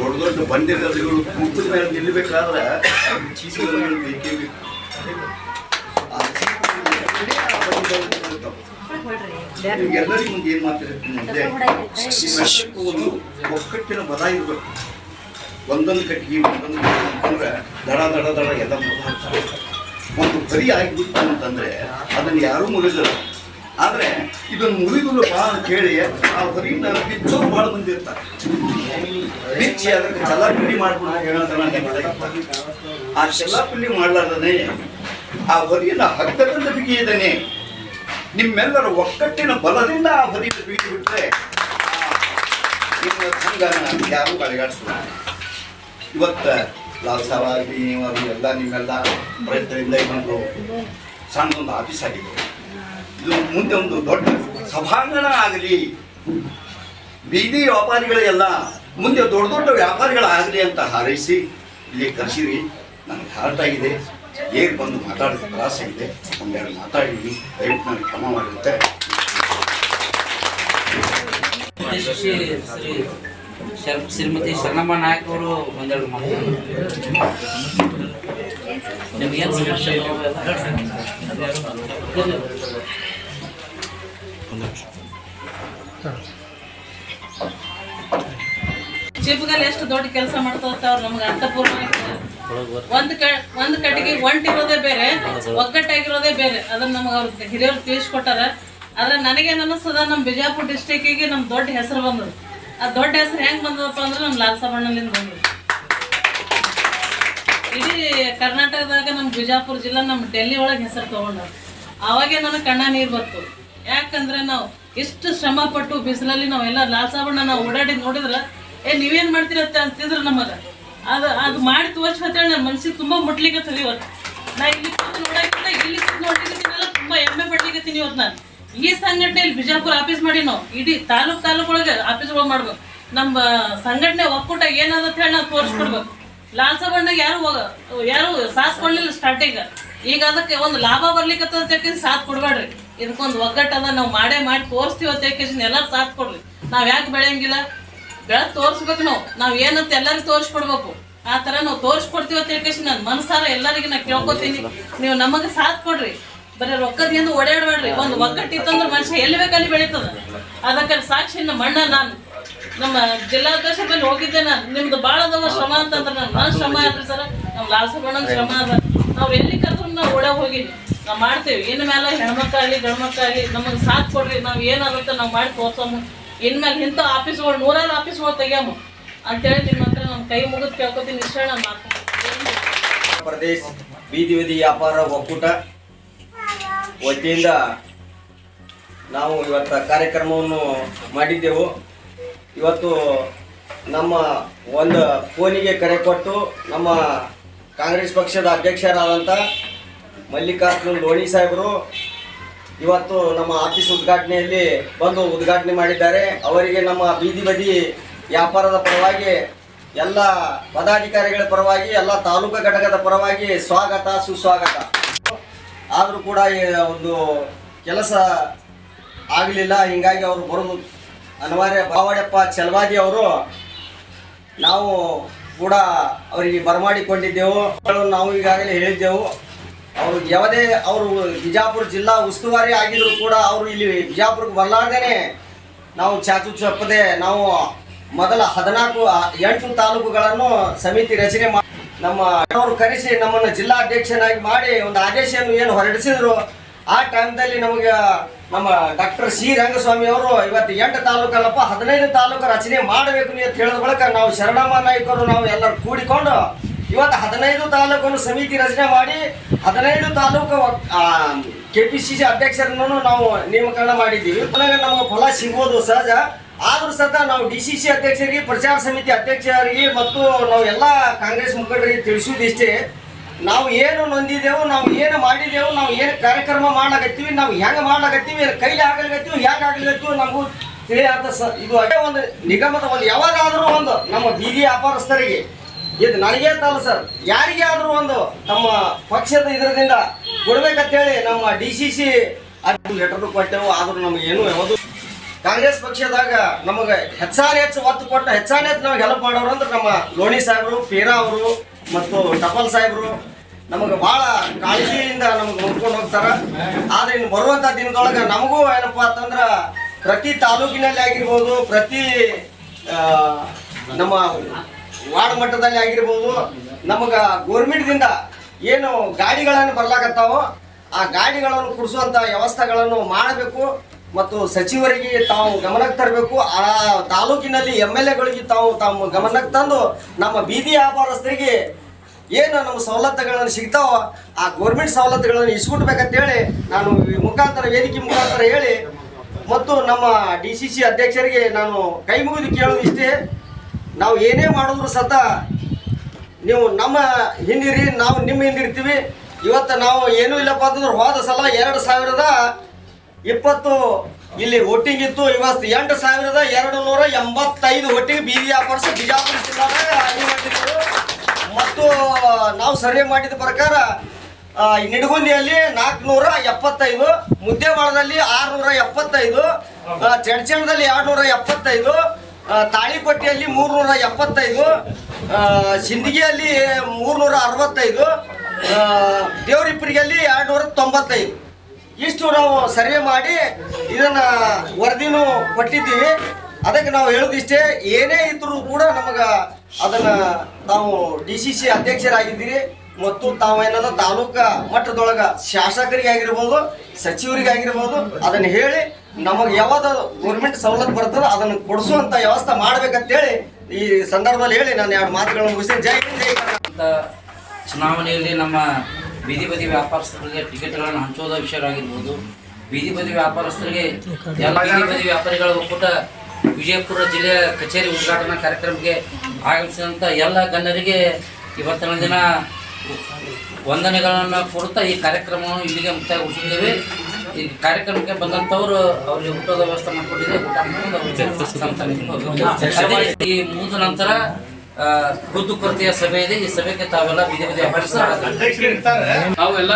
ದೊಡ್ಡ ದೊಡ್ಡ ಬಂಡೆಗಲ್ಲುಗಳು ಮುಖದ ಮೇಲೆ ನಿಲ್ಲಬೇಕಾದ್ರೆ ಚೀಪುಗಲ್ಲುಗಳು ಬೇಕೇ ಬೇಕು ಆ ಇರ್ತಾವೆ. ನಿಮ್ಗೆಲ್ಲರಿಗೂ ಒಂದು ಏನು ಮಾತಾಡ್ತೀನಿ ಒಂದು ಒಕ್ಕಟ್ಟಿನ ಬಲ ಇರಬೇಕು. ಒಂದೊಂದು ಕಟ್ಟಿಗೆ ಒಂದೊಂದು ಅಂದ್ರೆ ಅಂತಂದ್ರೆ ದಡ ದಡ ದಡ ಎಲ್ಲ ಒಂದು ಬರಿ ಆಗಿಬಿಟ್ಟು ಅಂತಂದ್ರೆ ಅದನ್ನು ಯಾರೂ ಮುಗಿದಿಲ್ಲ ಆದರೆ ಇದನ್ನು ಮುಗಿದ್ರು ಭಾಳ ಅಂತ ಹೇಳಿ ಆ ಹೊರಿನ ಬಿಚ್ಚೋರು ಭಾಳ ಮಂದಿ ಇರ್ತಾರೆ. ಬಿಚ್ಚಿ ಅದಕ್ಕೆ ಚಲಾಪಿಲ್ಲಿ ಮಾಡ್ಬಿಟ್ಟು ಹೇಳೋದನ್ನ ಆ ಚಲಾಪಿಲ್ಲಿ ಮಾಡಲಾರ್ದನೇ ಆ ಹೊರಿಯನ್ನು ಹಗ್ಗದಿಂದ ಬಿಗಿಯದನೆ ನಿಮ್ಮೆಲ್ಲರ ಒಕ್ಕಟ್ಟಿನ ಬಲದಿಂದ ಆ ಬದಿಗೆ ಬೀಳಿ ಬಿಟ್ಟರೆ ಸಂಘನ ಯಾರೂ ಕಳೆಗಾಡಿಸಲ್ಲ ಇವತ್ತು ಲಾಲ್ ಸಾವಾಗಿ ನೀವು ಎಲ್ಲ ನಿಮ್ಮೆಲ್ಲ ಪ್ರಯತ್ನದಿಂದ ಸಣ್ಣ ಸಣ್ಣದೊಂದು ಆಫೀಸ್ ಆಗಿದೆ. ಇದು ಮುಂದೆ ಒಂದು ದೊಡ್ಡ ಸಭಾಂಗಣ ಆಗಲಿ, ಬೀದಿ ವ್ಯಾಪಾರಿಗಳಿಗೆಲ್ಲ ಮುಂದೆ ದೊಡ್ಡ ದೊಡ್ಡ ವ್ಯಾಪಾರಿಗಳಾಗಲಿ ಅಂತ ಹಾರೈಸಿ ಇಲ್ಲಿ ಕರೆಸಿರಿ. ನನಗೆ ಹಾರ್ಟ್ ಆಗಿದೆ ಏರ್ ಬಂದು ಮಾತಾಡೋದು ಇದೆ ಒಂದೆರಡು ಮಾತಾಡಿದ್ವಿ ದಯವಿಟ್ಟು ನನಗೆ ಕ್ಷಮ ಮಾಡಿರುತ್ತೆ. ಶ್ರೀ ಶ್ರೀ ಶರ್- ಶ್ರೀಮತಿ ಶರಣಮ್ಮ ನಾಯಕ್ ಅವರು ಒಂದೆರಡು ಮಾತಾಡ್ತಾರೆ ನಿಮ್ಗೇನು ಸಮಸ್ಯೆ? ಎಷ್ಟು ದೊಡ್ಡ ಕೆಲಸ ಮಾಡ್ತಾ ಅವ್ರು ನಮ್ಗೆ ಅರ್ಥಪೂರ್ಣ ಒಂದ್ ಕ ಒಂದ್ ಕಟ್ಟಿಗೆ ಒಂಟಿರೋದೇ ಬೇರೆ ಒಗ್ಗಟ್ಟಾಗಿರೋದೇ ಬೇರೆ. ಅದನ್ನ ನಮ್ಗೆ ಅವ್ರ ಹಿರಿಯವ್ರು ತಿಳಿಸ್ಕೊಟ್ಟಾರ. ಆದ್ರೆ ನನಗೇನು ಅನ್ನಿಸ್ತದ ನಮ್ಮ ಬಿಜಾಪುರ ಡಿಸ್ಟಿಕ್ಕಿಗೆ ನಮ್ ದೊಡ್ಡ ಹೆಸರು ಬಂದದ ಆ ದೊಡ್ಡ ಹೆಸರು ಹೆಂಗ್ ಬಂದದಪ್ಪ ಅಂದ್ರೆ ನಮ್ಮ ಲಾಲ್ಸಬಣ್ಣಲಿಂದ ಬಂದದ ಇಡೀ ಕರ್ನಾಟಕದಾಗ ನಮ್ಮ ಬಿಜಾಪುರ ಜಿಲ್ಲಾ ನಮ್ಮ ಡೆಲ್ಲಿ ಒಳಗ್ ಹೆಸರು ತಗೊಂಡ ಅವಾಗೆ ನನಗೆ ಕಣ್ಣ ನೀರು ಬಂತು ಯಾಕಂದ್ರೆ ನಾವು ಎಷ್ಟು ಶ್ರಮ ಪಟ್ಟು ಬಿಸಿಲಲ್ಲಿ ನಾವೆಲ್ಲ ಲಾಲ್ಸಾಬಣ್ಣ ನಾವು ಓಡಾಡಿ ನೋಡಿದ್ರೆ ಏ ನೀವೇನ್ ಮಾಡ್ತೀರತ್ತೆ ಅಂತಿದ್ರು ನಮಗ. ಅದು ಅದು ಮಾಡಿ ತೋರ್ಸ್ಕೊತೇಳಿ ನನ್ನ ಮನ್ಸಿಗೆ ತುಂಬಾ ಮುಟ್ಲಿಕ್ಕೆ ಇವತ್ತು. ನಾ ಇಲ್ಲಿ ಕೂತು ನೋಡಕ್ಕಿಂತ ಇಲ್ಲಿ ಕೂತು ನೋಡ್ಲಿಕ್ಕೀನಲ್ಲ ತುಂಬಾ ಹೆಮ್ಮೆ ಪಡ್ಲಿಕ್ಕೆ ಇವತ್ತು ನಾನು. ಈ ಸಂಘಟನೆಯಲ್ಲಿ ಬಿಜಾಪುರ ಆಫೀಸ್ ಮಾಡಿ ನಾವು ಇಡೀ ತಾಲೂಕ್ ಒಳಗೆ ಆಫೀಸ್ಗಳು ಮಾಡ್ಬೇಕು. ನಮ್ಮ ಸಂಘಟನೆ ಒಕ್ಕೂಟ ಏನಾದತ್ ಹೇಳಿ ನಾವು ತೋರಿಸ್ಕೊಡ್ಬೇಕು. ಲಾಲ್ ಸಾಬಣ್ಣಗೆ ಯಾರು ಯಾರು ಸಾಥ್ ಕೊಡ್ಲಿಲ್ಲ ಸ್ಟಾರ್ಟಿಂಗ್ ಈಗ ಅದಕ್ಕೆ ಒಂದು ಲಾಭ ಬರ್ಲಿಕ್ಕೆ ಅಂತ ಸಾಥ್ ಕೊಡ್ಬೇಡ್ರಿ. ಇದಕ್ಕೊಂದು ಒಗ್ಗಟ್ಟದ ನಾವು ಮಾಡೇ ಮಾಡಿ ತೋರಿಸ್ತೀವಿ ಅಂತ ಎಲ್ಲರೂ ಸಾಥ್ ಕೊಡ್ರಿ. ನಾವು ಯಾಕೆ ಬೆಳೆಯಂಗಿಲ್ಲ? ಬೆಳೆದ್ ತೋರಿಸ್ಬೇಕು ನಾವು. ನಾವ್ ಏನಂತ ಎಲ್ಲರಿಗೂ ತೋರಿಸ್ಕೊಡ್ಬೇಕು. ಆ ತರ ನಾವು ತೋರಿಸ್ಕೊಡ್ತೀವಿ ಅಂತ ಹೇಳಿ ನನ್ನ ಮನಸಾರ ಎಲ್ಲರಿಗೂ ನಾ ಕೇಳ್ಕೊತೀನಿ. ನೀವು ನಮಗೆ ಸಾಥ್ ಕೊಡ್ರಿ. ಬರೀ ರೊಕ್ಕದಿಂದ ಓಡಾಡ್ಬೇಡ್ರಿ. ಒಂದು ಒಗ್ಗಟ್ಟು ಇತ್ತಂದ್ರೆ ಮನುಷ್ಯ ಎಲ್ಲಿ ಬೇಕಲ್ಲಿ ಬೆಳೀತದ. ಅದಕ್ಕೆ ಸಾಕ್ಷಿ ನಮ್ಮ ಮಣ್ಣ ನಾನು. ನಮ್ಮ ಜಿಲ್ಲಾಧ್ಯಕ್ಷ ಮೇಲೆ ಹೋಗಿದ್ದೆ ನಾನು. ನಿಮ್ದು ಭಾಳ ಅದಾವ ಶ್ರಮ ಅಂತಂದ್ರೆ ನಾನು. ನನ್ನ ಶ್ರಮ ಅದ್ರಿ ಸರ್. ನಮ್ಮ ಲಾಲ್ಸಬಣ್ಣನ ಶ್ರಮ ಅದ. ನಾವು ಎಲ್ಲಿ ಕರೆದ್ರು ನಾವು ಓಡೇ ಹೋಗಿನಿ ನಾವು ಮಾಡ್ತೇವೆ. ಇನ್ನು ಮೇಲೆ ಹೆಣ್ಮಕ್ಕಾಗಲಿ, ಗಂಡ್ಮಕ್ಕಾಗಲಿ ನಮಗೆ ಸಾಥ್ ಕೊಡ್ರಿ. ನಾವು ಏನಾಗುತ್ತೆ ನಾವು ಮಾಡಿ ತೋರ್ಸೋಮು ಇನ್ಮೇಲೆ ಇಂಥ ಆಫೀಸ್ಗಳು, ನೂರಾರು ಆಫೀಸ್ಗಳು ತೆಗಿಯಮ್ಮ ಅಂತೇಳಿ ನಿಮ್ಮ ಹತ್ರ ನಮ್ಮ ಕೈ ಮುಗಿದು ಕೇಳ್ಕೊತೀನಿ ನಿಶ್ಚಯ ಪ್ರದೇಶ, ಬೀದಿ ಬೀದಿ ವ್ಯಾಪಾರ, ಒಕ್ಕೂಟ. ವತಿಯಿಂದ ನಾವು ಇವತ್ತು ಕಾರ್ಯಕ್ರಮವನ್ನು ಮಾಡಿದ್ದೆವು. ಇವತ್ತು ನಮ್ಮ ಒಂದು ಫೋನಿಗೆ ಕರೆ ಕೊಟ್ಟು ನಮ್ಮ ಕಾಂಗ್ರೆಸ್ ಪಕ್ಷದ ಅಧ್ಯಕ್ಷರಾದಂಥ ಮಲ್ಲಿಕಾರ್ಜುನ್ ಲೋಣಿ ಸಾಹೇಬರು ಇವತ್ತು ನಮ್ಮ ಆಫೀಸ್ ಉದ್ಘಾಟನೆಯಲ್ಲಿ ಬಂದು ಉದ್ಘಾಟನೆ ಮಾಡಿದ್ದಾರೆ. ಅವರಿಗೆ ನಮ್ಮ ಬೀದಿ ಬದಿ ವ್ಯಾಪಾರದ ಪರವಾಗಿ, ಎಲ್ಲ ಪದಾಧಿಕಾರಿಗಳ ಪರವಾಗಿ, ಎಲ್ಲ ತಾಲೂಕು ಘಟಕದ ಪರವಾಗಿ ಸ್ವಾಗತ, ಸುಸ್ವಾಗತ. ಆದರೂ ಕೂಡ ಒಂದು ಕೆಲಸ ಆಗಲಿಲ್ಲ. ಹಿಂಗಾಗಿ ಅವರು ಬರೋದು ಅನಿವಾರ್ಯ. ಬಾವಡಪ್ಪ ಚಲವಾದಿ ಅವರು ನಾವು ಕೂಡ ಅವರಿಗೆ ಬರಮಾಡಿಕೊಂಡಿದ್ದೆವು. ನಾವು ಈಗಾಗಲೇ ಹೇಳಿದ್ದೆವು. ಅವರು ಯಾವುದೇ ಅವರು ಬಿಜಾಪುರ ಜಿಲ್ಲಾ ಉಸ್ತುವಾರಿ ಆಗಿದ್ರು ಕೂಡ ಅವರು ಇಲ್ಲಿ ಬಿಜಾಪುರಕ್ಕೆ ಬರಲಾರ್ದೇನೆ ನಾವು ಚಾಚು ಚಪ್ಪದೆ ನಾವು ಮೊದಲ ಹದಿನಾಲ್ಕು ಎಂಟು ತಾಲೂಕುಗಳನ್ನು ಸಮಿತಿ ರಚನೆ ಮಾಡಿ ನಮ್ಮ ಅವರು ಕರೆಸಿ ನಮ್ಮನ್ನು ಜಿಲ್ಲಾಧ್ಯಕ್ಷನಾಗಿ ಮಾಡಿ ಒಂದು ಆದೇಶವನ್ನು ಏನು ಹೊರಡಿಸಿದ್ರು, ಆ ಟೈಮ್ದಲ್ಲಿ ನಮಗೆ ನಮ್ಮ ಡಾಕ್ಟರ್ ಸಿ ರಂಗಸ್ವಾಮಿ ಅವರು ಇವತ್ತು ಎಂಟು ತಾಲೂಕಲ್ಲಪ್ಪ, ಹದಿನೈದು ತಾಲೂಕು ರಚನೆ ಮಾಡಬೇಕು ಅಂತ ಹೇಳಿದ ಬಳಿಕ ನಾವು ಶರಣಮ್ಮ ನಾಯಕರು ನಾವು ಎಲ್ಲರೂ ಕೂಡಿಕೊಂಡು ಇವತ್ತು ಹದಿನೈದು ತಾಲೂಕನ್ನು ಸಮಿತಿ ರಚನೆ ಮಾಡಿ ಹದಿನೈದು taluk K P C C ಅಧ್ಯಕ್ಷರನ್ನು ನಾವು ನೇಮಕರಣ ಮಾಡಿದ್ದೀವಿ. ನಮಗೆ ಫಲ ಸಿಗ್ಬೋದು ಸಹಜ. ಆದರೂ ಸತ ನಾವು ಡಿ ಸಿ ಸಿ ಅಧ್ಯಕ್ಷರಿಗೆ, ಪ್ರಚಾರ ಸಮಿತಿ ಅಧ್ಯಕ್ಷರಿಗೆ ಮತ್ತು ನಾವು ಎಲ್ಲ ಕಾಂಗ್ರೆಸ್ ಮುಖಂಡರಿಗೆ ತಿಳಿಸುವುದಿಷ್ಟೇ, ನಾವು ಏನು ನೊಂದಿದೆವು ನಾವು ಏನು ಮಾಡಿದೆವು ನಾವು ಏನು ಕಾರ್ಯಕ್ರಮ ಮಾಡ್ಲಾಗತ್ತೀವಿ ನಾವು ಹೆಂಗೆ ಮಾಡ್ಲಾಗತ್ತೀವಿ ಕೈಲಿ ಆಗಲಿಕತ್ತೀವಿ, ಹೆಂಗೆ ಆಗ್ಲಿಕತ್ತೀವಿ ನಮಗೂ ತಿಳಿಯಾದ ಸ ಇದು ಅದೇ ಒಂದು ನಿಗಮದ ಒಂದು ಯಾವಾಗಾದರೂ ಒಂದು ನಮ್ಮ ಬೀದಿ ವ್ಯಾಪಾರಸ್ಥರಿಗೆ ಇದು ನನಗೆ ತಲ್ಲ ಸರ್. ಯಾರಿಗೆ ಆದರೂ ಒಂದು ನಮ್ಮ ಪಕ್ಷದ ಇದರಿಂದ ಕೊಡ್ಬೇಕಂತೇಳಿ ನಮ್ಮ ಡಿ ಸಿ ಸಿ ಲೆಟರ್ ಕೊಟ್ಟೆವು, ಆದರೂ ನಮಗೆ ಏನು ಯಾವುದು ಕಾಂಗ್ರೆಸ್ ಪಕ್ಷದಾಗ ನಮಗೆ ಹೆಚ್ಚಾನ ಹೆಚ್ಚು ಒತ್ತು ಕೊಟ್ಟು, ಹೆಚ್ಚಾನ ಹೆಚ್ಚು ನಮಗೆ ಹೆಲ್ಪ್ ಮಾಡೋರು ಅಂದ್ರೆ ನಮ್ಮ ಲೋಣಿ ಸಾಹೇಬರು, ಪೀರಾ ಅವರು ಮತ್ತು ಟಪಲ್ ಸಾಹೇಬರು. ನಮಗೆ ಭಾಳ ಕಾಳಜಿಯಿಂದ ನಮಗೆ ನೋಡ್ಕೊಂಡು ಹೋಗ್ತಾರ. ಆದ್ರೆ ಇನ್ನು ಬರುವಂಥ ದಿನದೊಳಗೆ ನಮಗೂ ಏನಪ್ಪ ಅಂತಂದ್ರೆ ಪ್ರತಿ ತಾಲೂಕಿನಲ್ಲಿ ಆಗಿರ್ಬೋದು, ಪ್ರತಿ ನಮ್ಮ ವಾರ್ಡ್ ಮಟ್ಟದಲ್ಲಿ ಆಗಿರ್ಬೋದು, ನಮಗೆ ಗೋರ್ಮೆಂಟ್ದಿಂದ ಏನು ಗಾಡಿಗಳನ್ನು ಬರ್ಲಾಕತ್ತಾವೋ, ಆ ಗಾಡಿಗಳನ್ನು ಕುಡಿಸುವಂಥ ವ್ಯವಸ್ಥೆಗಳನ್ನು ಮಾಡಬೇಕು ಮತ್ತು ಸಚಿವರಿಗೆ ತಾವು ಗಮನಕ್ಕೆ ತರಬೇಕು. ಆ ತಾಲೂಕಿನಲ್ಲಿ ಎಂ ಎಲ್ ಎಗಳಿಗೆ ತಾವು ತಮ್ಮ ಗಮನಕ್ಕೆ ತಂದು ನಮ್ಮ ಬೀದಿ ವ್ಯಾಪಾರಸ್ಥರಿಗೆ ಏನು ನಮ್ಮ ಸವಲತ್ತುಗಳನ್ನು ಸಿಗ್ತಾವೋ, ಆ ಗೋರ್ಮೆಂಟ್ ಸವಲತ್ತುಗಳನ್ನು ಇಸ್ಕೊಟ್ಬೇಕಂತೇಳಿ ನಾನು ಮುಖಾಂತರ ವೇದಿಕೆ ಮುಖಾಂತರ ಹೇಳಿ, ಮತ್ತು ನಮ್ಮ ಡಿ ಸಿ ಸಿ ಅಧ್ಯಕ್ಷರಿಗೆ ನಾನು ಕೈ ಮುಗಿದು ಕೇಳೋದು ಇಷ್ಟೇ. ನಾವು ಏನೇ ಮಾಡಿದ್ರು ಸತ ನೀವು ನಮ್ಮ ಹಿಂದಿರಿ, ನಾವು ನಿಮ್ಮ ಹಿಂದಿರ್ತೀವಿ ಇವತ್ತು ನಾವು ಏನೂ ಇಲ್ಲಪ್ಪ ಅಂತಂದ್ರೆ ಹೋದ ಸಲ ಎರಡು ಸಾವಿರದ ಇಪ್ಪತ್ತು ಇಲ್ಲಿ ವೋಟಿಂಗ್ ಇತ್ತು. ಇವತ್ತು ಎಂಟು ಸಾವಿರದ ಎರಡು ನೂರ ಎಂಬತ್ತೈದು ವೋಟಿಂಗ್ ಆಫರ್ಸ್ ಬಿಜಾಪುರ ಮತ್ತು ನಾವು ಸರ್ವೆ ಮಾಡಿದ ಪ್ರಕಾರ ನಿಡಗುಂದಿಯಲ್ಲಿ ನಾಲ್ಕುನೂರ ಎಪ್ಪತ್ತೈದು, ಮುದ್ದೇವಾಳದಲ್ಲಿ ಆರುನೂರ ಎಪ್ಪತ್ತೈದು ಚಡ್ಚಣದಲ್ಲಿ ಎರಡುನೂರ ಎಪ್ಪತ್ತೈದು ಆ, ಮೂರು ನೂರ ಎಪ್ಪತ್ತೈದು ಆ, ಮೂರು ನೂರ ಅರವತ್ತೈದು ದೇವರಿಪ್ಪರಿಗೆಯಲ್ಲಿ ಎರಡು ನೂರ ತೊಂಬತ್ತೈದು. ಇಷ್ಟು ನಾವು ಸರ್ವೆ ಮಾಡಿ ಇದನ್ನು ವರದಿನೂ ಕೊಟ್ಟಿದ್ದೀವಿ. ಅದಕ್ಕೆ ನಾವು ಹೇಳೋದಿಷ್ಟೇ ಏನೇ ಇದ್ರೂ ಕೂಡ ನಮಗೆ ಅದನ್ನು ನಾವು ಡಿ ಸಿ ಸಿ ಅಧ್ಯಕ್ಷರಾಗಿದ್ದೀರಿ ಮತ್ತು ತಾವು ಏನದ ತಾಲೂಕಾ ಮಟ್ಟದೊಳಗೆ ಶಾಸಕರಿಗೆ ಆಗಿರ್ಬೋದು ಸಚಿವರಿಗೆ ಆಗಿರ್ಬೋದು ಅದನ್ನ ಹೇಳಿ ನಮಗೆ ಯಾವ್ದು ಗೌರ್ಮೆಂಟ್ ಸವಲತ್ತು ಬರ್ತದೋ ಅದನ್ನು ಕೊಡಿಸುವಂತ ವ್ಯವಸ್ಥೆ ಮಾಡ್ಬೇಕಂತೇಳಿ ಈ ಸಂದರ್ಭದಲ್ಲಿ ಹೇಳಿ ನಾನು ಎರಡು ಮಾತುಗಳನ್ನು ಮುಗಿಸಿ ಜೈ ಜೈ ಚುನಾವಣೆಯಲ್ಲಿ ನಮ್ಮ ಬೀದಿ ಬದಿ ವ್ಯಾಪಾರಸ್ಥರಿಗೆ ಟಿಕೆಟ್ಗಳನ್ನು ಹಂಚೋದ ವಿಷಯವಾಗಿರ್ಬೋದು ಬೀದಿ ಬದಿ ವ್ಯಾಪಾರಸ್ಥರಿಗೆ ಎಲ್ಲ ಬೀದಿ ಬದಿ ವ್ಯಾಪಾರಿಗಳ ಒಕ್ಕೂಟ ವಿಜಯಪುರ ಜಿಲ್ಲೆಯ ಕಚೇರಿ ಉದ್ಘಾಟನಾ ಕಾರ್ಯಕ್ರಮಕ್ಕೆ ಆಗಮಿಸಿದಂಥ ಎಲ್ಲ ಗಣ್ಯರಿಗೆ ಇವತ್ತಿನ ದಿನ ವಂದನೆಗಳನ್ನು ಕೊಡ್ತಾ ಈ ಕಾರ್ಯಕ್ರಮವನ್ನು ಇಲ್ಲಿಗೆ ಮುಕ್ತಾಯಗೊಳಿಸಿದ್ದೇವೆ ಈ ಕಾರ್ಯಕ್ರಮಕ್ಕೆ ಬಂದಂತವ್ರು ಅವ್ರಿಗೆ ಊಟದ ವ್ಯವಸ್ಥೆ ಮಾಡಿಕೊಟ್ಟಿದೆ ಊಟ ಮಾಡ್ಕೊಂಡು ಈ ಮುಗಿದ ನಂತರ ಆ, ಕುಂದು ಕೊರತೆಯ ಸಭೆ ಇದೆ ಈ ಸಭೆಗೆ ತಾವೆಲ್ಲ ಬೀದಿ ಬದಿ ವ್ಯಾಪಾರಸ್ಥರು ನಾವೆಲ್ಲ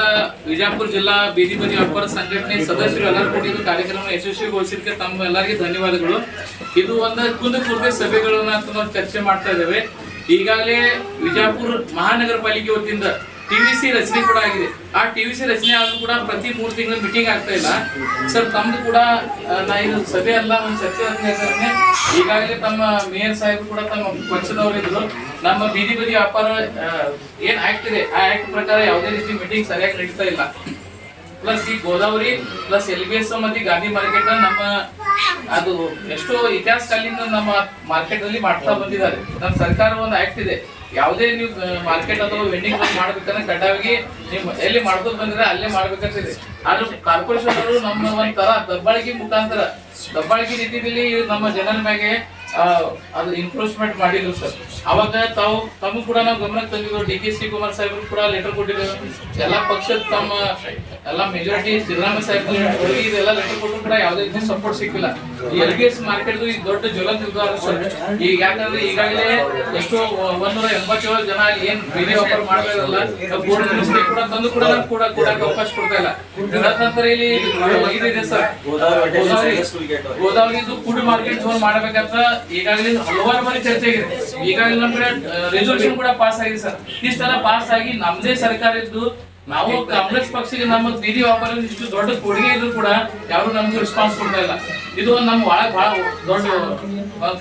ವಿಜಯಪುರ ಜಿಲ್ಲಾ ಬೀದಿ ಬದಿ ವ್ಯಾಪಾರ ಸಂಘಟನೆ ಸದಸ್ಯರು ಎಲ್ಲರೂ ಕೊಟ್ಟಿದ್ದು ಕಾರ್ಯಕ್ರಮ ಯಶಸ್ವಿಗೊಳಿಸಿದ್ದಕ್ಕೆ ತಮ್ಮ ಎಲ್ಲರಿಗೆ ಧನ್ಯವಾದಗಳು. ಇದು ಒಂದು ಕುಂದು ಕೊರತೆ ಸಭೆಗಳನ್ನ ನಾವು ಚರ್ಚೆ ಮಾಡ್ತಾ ಇದ್ದೇವೆ. ಈಗಾಗಲೇ ವಿಜಯಪುರ ಮಹಾನಗರ ಪಾಲಿಕೆ ವತಿಯಿಂದ ಟಿವಿಸಿ ರಚನೆ ಕೂಡ ಆಗಿದೆ. ಆ ಟಿವಿಸಿ ರಚನೆ ಆದ್ರೂ ಕೂಡ ಪ್ರತಿ ಮೂರು ತಿಂಗಳು ಮೀಟಿಂಗ್ ಆಗ್ತಾ ಇಲ್ಲ. ಸರ್ ತಮ್ದು ಕೂಡ ನಾ ಇದು ಸಭೆ ಅಲ್ಲ, ಒಂದು ಹೇಳ್ತೇನೆ ಈಗಾಗಲೇ ತಮ್ಮ ಮೇಯರ್ ಸಾಹೇಬ್ ಕೂಡ ತಮ್ಮ ಪಕ್ಷದವರಿದ್ರು ನಮ್ಮ ಬೀದಿ ಬದಿ ವ್ಯಾಪಾರ ಏನು ಆಕ್ಟ್ ಇದೆ? ಆ ಆಕ್ಟ್ ಪ್ರಕಾರ ಯಾವುದೇ ರೀತಿ ಮೀಟಿಂಗ್ ಸರಿಯಾಗಿ ನಡೀತಾ ಇಲ್ಲ. ಪ್ಲಸ್ ಈ Godavari plus L B S ಮತ್ತೆ ಗಾಂಧಿ ಮಾರ್ಕೆಟ್ ನಮ್ಮ, ಅದು ಎಷ್ಟೋ ಇತಿಹಾಸ ಕಾಲಿಂದ ನಮ್ಮ ಮಾರ್ಕೆಟ್ ಅಲ್ಲಿ ಮಾಡ್ತಾ ಬಂದಿದ್ದಾರೆ. ನಮ್ಮ ಸರ್ಕಾರ ಒಂದು ಆಕ್ಟ್ ಇದೆ. ಯಾವುದೇ ನೀವು ಮಾರ್ಕೆಟ್ ಅಥವಾ ವೆಂಡಿಂಗ್ ಮಾಡ್ಬೇಕಂದ್ರೆ ಕಡ್ಡಾಯವಾಗಿ ನೀವು ಎಲ್ಲಿ ಮಾಡ್ಕೊಂಡು ಬಂದ್ರೆ ಅಲ್ಲೇ ಮಾಡ್ಬೇಕಂತಿದೆ ಆದ್ರೆ ಕಾರ್ಪೊರೇಷನ್ ಅವರು ನಮ್ಮ ಒಂಥರ ದಬ್ಬಾಳಿಕೆ ಮುಖಾಂತರ, ದಬ್ಬಾಳಿಕೆ ರೀತಿಯಲ್ಲಿ ನಮ್ಮ ಜನರ ಮ್ಯಾಗೆ ಅದು ಇನ್ಕ್ರೋಚ್ಮೆಂಟ್ ಮಾಡಿದ್ರು ಸರ್. ಅವಾಗ ತಾವು ತಮಗೂ ಕೂಡ ನಾವು ಗಮನಕ್ಕೆ ತಂದಿದ್ರು ಡಿ ಕೆ ಸಿ ಕುಮಾರ್ ಸಾಹೇಬ್ರು ಕೂಡ ಲೆಟರ್ ಕೊಟ್ಟಿದ್ರು. ಎಲ್ಲ ಪಕ್ಷದ ತಮ್ಮ ಎಲ್ಲ ಮೆಜಾರಿಟಿ ಸಿದ್ದರಾಮಯ್ಯ ಸಾಹೇಬ್ ಇದೆಲ್ಲ ಲೆಟರ್ ಕೊಟ್ಟರು ಕೂಡ ಯಾವುದೇ ರೀತಿ ಸಪೋರ್ಟ್ ಸಿಕ್ಕಿಲ್ಲ. ಎಲ್ ಬಿ ಎಸ್ ಮಾರ್ಕೆಟ್ ಈ ದೊಡ್ಡ ಜ್ವಲಂತ ನಿರ್ಧಾರ ಸರ್. ಈಗ ಯಾಕಂದ್ರೆ ಈಗಾಗಲೇ ಎಷ್ಟೋ ಒಂದೂರ ಎಂಬತ್ತೇಳು ಜನ ಏನ್ ಬೇರೆ ವ್ಯಾಪಾರ ಮಾಡಬೇಕಲ್ಲ ಬೋರ್ಡ್ ಮಿಸ್ಟೇಕ್ ಕೂಡ ತಂದು ಕೂಡ ನಾನು ಕೂಡ ಕೊಡಕ್ಕೆ ಅವಕಾಶ ಕೊಡ್ತಾ ಇಲ್ಲ. ನಂತರ ಇಲ್ಲಿ ಇದೆ ಸರ್. ಗೋದಾವರಿ ಗೋದಾವರಿದು ಫುಡ್ ಮಾರ್ಕೆಟ್ ಝೋನ್ ಮಾಡ್ಬೇಕಂತ ಈಗಾಗಲೇ ಹಲವಾರು ಬಾರಿ ಚರ್ಚೆ ಆಗಿದೆ. ಈಗಾಗಲೇ ನಮ್ಮ ಕಡೆ ರೆಸಲ್ಯೂಷನ್ ಕೂಡ ಪಾಸ್ ಆಗಿದೆ ಸರ್. ಇಷ್ಟೆಲ್ಲ ಪಾಸ್ ಆಗಿ ನಮ್ದೇ ಸರ್ಕಾರ ಇದ್ದು ನಾವು ಕಾಂಗ್ರೆಸ್ ಪಕ್ಷಕ್ಕೆ ನಮ್ಮ ಬೀದಿ ವ್ಯಾಪಾರ ಇಷ್ಟು ದೊಡ್ಡ ಕೊಡುಗೆ ಇದ್ರು ಕೂಡ ಯಾರು ನಮ್ಗೆ ರೆಸ್ಪಾನ್ಸ್ ಕೊಡ್ತಾ ಇಲ್ಲ. ಇದು ನಮ್ಮ ಒಳಗೆ ಬಹಳ ದೊಡ್ಡ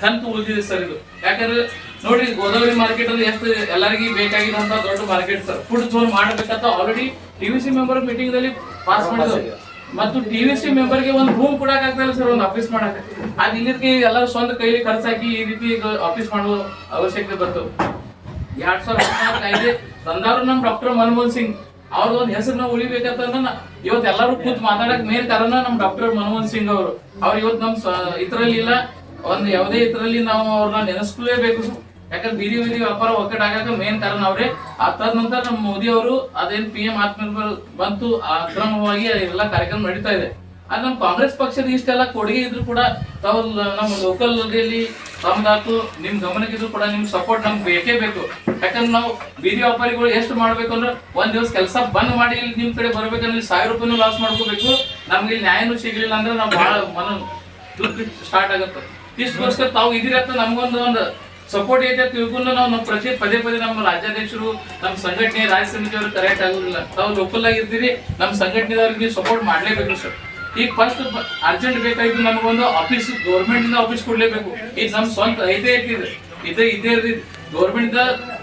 ಕಂತು ಉಳಿದಿದೆ ಸರ್ ಇದು. ಯಾಕಂದ್ರೆ ನೋಡಿ, ಗೋದಾವರಿ ಮಾರ್ಕೆಟ್ ಅಲ್ಲಿ ಎಷ್ಟು ಎಲ್ಲರಿಗೂ ಬೇಕಾಗಿರುವಂತ ದೊಡ್ಡ ಮಾರ್ಕೆಟ್ ಸರ್. ಫುಡ್ ಝೋನ್ ಮಾಡಬೇಕಂತ already T V C member meeting ಅಲ್ಲಿ ಪಾಸ್ ಮಾಡಿದ್ರು. ಮತ್ತು ಟಿ ವಿ ಸಿ ಮೆಂಬರ್ಗೆ ಒಂದು ರೂಮ್ ಕೊಡಕ್ ಆಗ್ತಾ ಸರ್ ಒಂದು ಆಫೀಸ್ ಮಾಡಕ್ಕೆ. ಅದ್ ಇಲ್ಲಿಗೆ ಎಲ್ಲರೂ ಸ್ವಂತ ಕೈಲಿ ಖರ್ಚಾಕಿ ಈ ರೀತಿ ಆಫೀಸ್ ಮಾಡೋ ಅವಶ್ಯಕತೆ ಬರ್ತದೆ. ಎರಡ್ ಸಾವಿರದ ತಂದಾರು ಕಾಯ್ದೆ ತಂದವರು ನಮ್ ಡಾಕ್ಟರ್ ಮನಮೋಹನ್ ಸಿಂಗ್. ಅವ್ರದ್ದು ಒಂದು ಹೆಸರು ನಾವು ಉಳಿಬೇಕಂತ ಇವತ್ತು ಎಲ್ಲರೂ ಕೂತ್ ಮಾತಾಡಕ್ ಮೇನ್ ಕಾರಣ ನಮ್ ಡಾಕ್ಟರ್ ಮನಮೋಹನ್ ಸಿಂಗ್ ಅವರು. ಅವ್ರ ಇವತ್ತು ನಮ್ ಇದ್ರಲ್ಲಿ ಇಲ್ಲ. ಒಂದು ಯಾವುದೇ ಇದರಲ್ಲಿ ನಾವು ಅವ್ರನ್ನ ನೆನೆಸ್ಕೊಳ್ಳೇಬೇಕು ಯಾಕಂದ್ರೆ ಬೀದಿ ಬೀದಿ ವ್ಯಾಪಾರ ಒಕ್ಕಟಾಗಕ್ಕೆ ಮೇನ್ ಕಾರಣ ಅವ್ರೆ. ಅದಾದ ನಂತರ ನಮ್ಮ ಮೋದಿ ಅವರು ಅದೇನ್ ಪಿ ಎಂ ಆತ್ಮನಿರ್ಭರ್ ಬಂತು, ಅಕ್ರಮವಾಗಿ ಎಲ್ಲ ಕಾರ್ಯಕ್ರಮ ನಡೀತಾ ಇದೆ. ಅದು ನಮ್ಮ ಕಾಂಗ್ರೆಸ್ ಪಕ್ಷದ ಇಷ್ಟೆಲ್ಲ ಕೊಡುಗೆ ಇದ್ರು ಕೂಡ ತಾವು ನಮ್ಮ ಲೋಕಲ್ ಅಲ್ಲಿ ತಮ್ದಾತು ನಿಮ್ ಗಮನಕ್ಕಿದ್ರು ಕೂಡ ನಿಮ್ ಸಪೋರ್ಟ್ ನಮ್ಗೆ ಬೇಕೇ ಬೇಕು. ಯಾಕಂದ್ರೆ ನಾವು ಬೀದಿ ವ್ಯಾಪಾರಿಗಳು ಎಷ್ಟು ಮಾಡ್ಬೇಕು ಅಂದ್ರೆ ಒಂದ್ ದಿವಸ ಕೆಲಸ ಬಂದ್ ಮಾಡಿ ಇಲ್ಲಿ ನಿಮ್ ಕಡೆ ಬರ್ಬೇಕಂದ್ರೆ ಸಾವಿರ ರೂಪಾಯಿನೂ ಲಾಸ್ ಮಾಡ್ಕೋಬೇಕು. ನಮ್ಗೆ ಇಲ್ಲಿ ನ್ಯಾಯನೂ ಸಿಗ್ಲಿಲ್ಲ ಅಂದ್ರೆ ನಾವು ಬಹಳ ಮನ ದುಡ್ಡು ಸ್ಟಾರ್ಟ್ ಆಗುತ್ತೆ. ಇಷ್ಟಕ್ಕೋಸ್ಕರ ತಾವು ಇದೀರ ನಮ್ಗೊಂದು ಒಂದು ಸಪೋರ್ಟ್ ಐತೆ ಅಂತ ನಾವು ನಮ್ಮ ಪ್ರತಿ ಪದೇ ಪದೇ ನಮ್ಮ ರಾಜ್ಯಾಧ್ಯಕ್ಷರು, ನಮ್ಮ ಸಂಘಟನೆ ರಾಜ್ಯ ಸಮಿತಿಯವರು ಕರೆಕ್ಟ್ ಆಗೋದಿಲ್ಲ. ತಾವು ಲೋಕಲ್ ಆಗಿರ್ತೀರಿ, ನಮ್ಮ ಸಂಘಟನೆದವ್ರಿಗೆ ನೀವು ಸಪೋರ್ಟ್ ಮಾಡಲೇಬೇಕು ಸರ್ ಈಗ ಫಸ್ಟ್ ಅರ್ಜೆಂಟ್ ಬೇಕಾಗಿದ್ದು ನಮಗೊಂದು ಆಫೀಸ್ ಗೌರ್ಮೆಂಟ್ ಇಂದ ಆಫೀಸ್ ಕೊಡ್ಲೇಬೇಕು. ಈಗ ನಮ್ಮ ಸ್ವಂತ ಐತೆ, ಇದೆ, ಇದೇ ಇದೇ ಗೌರ್ಮೆಂಟ್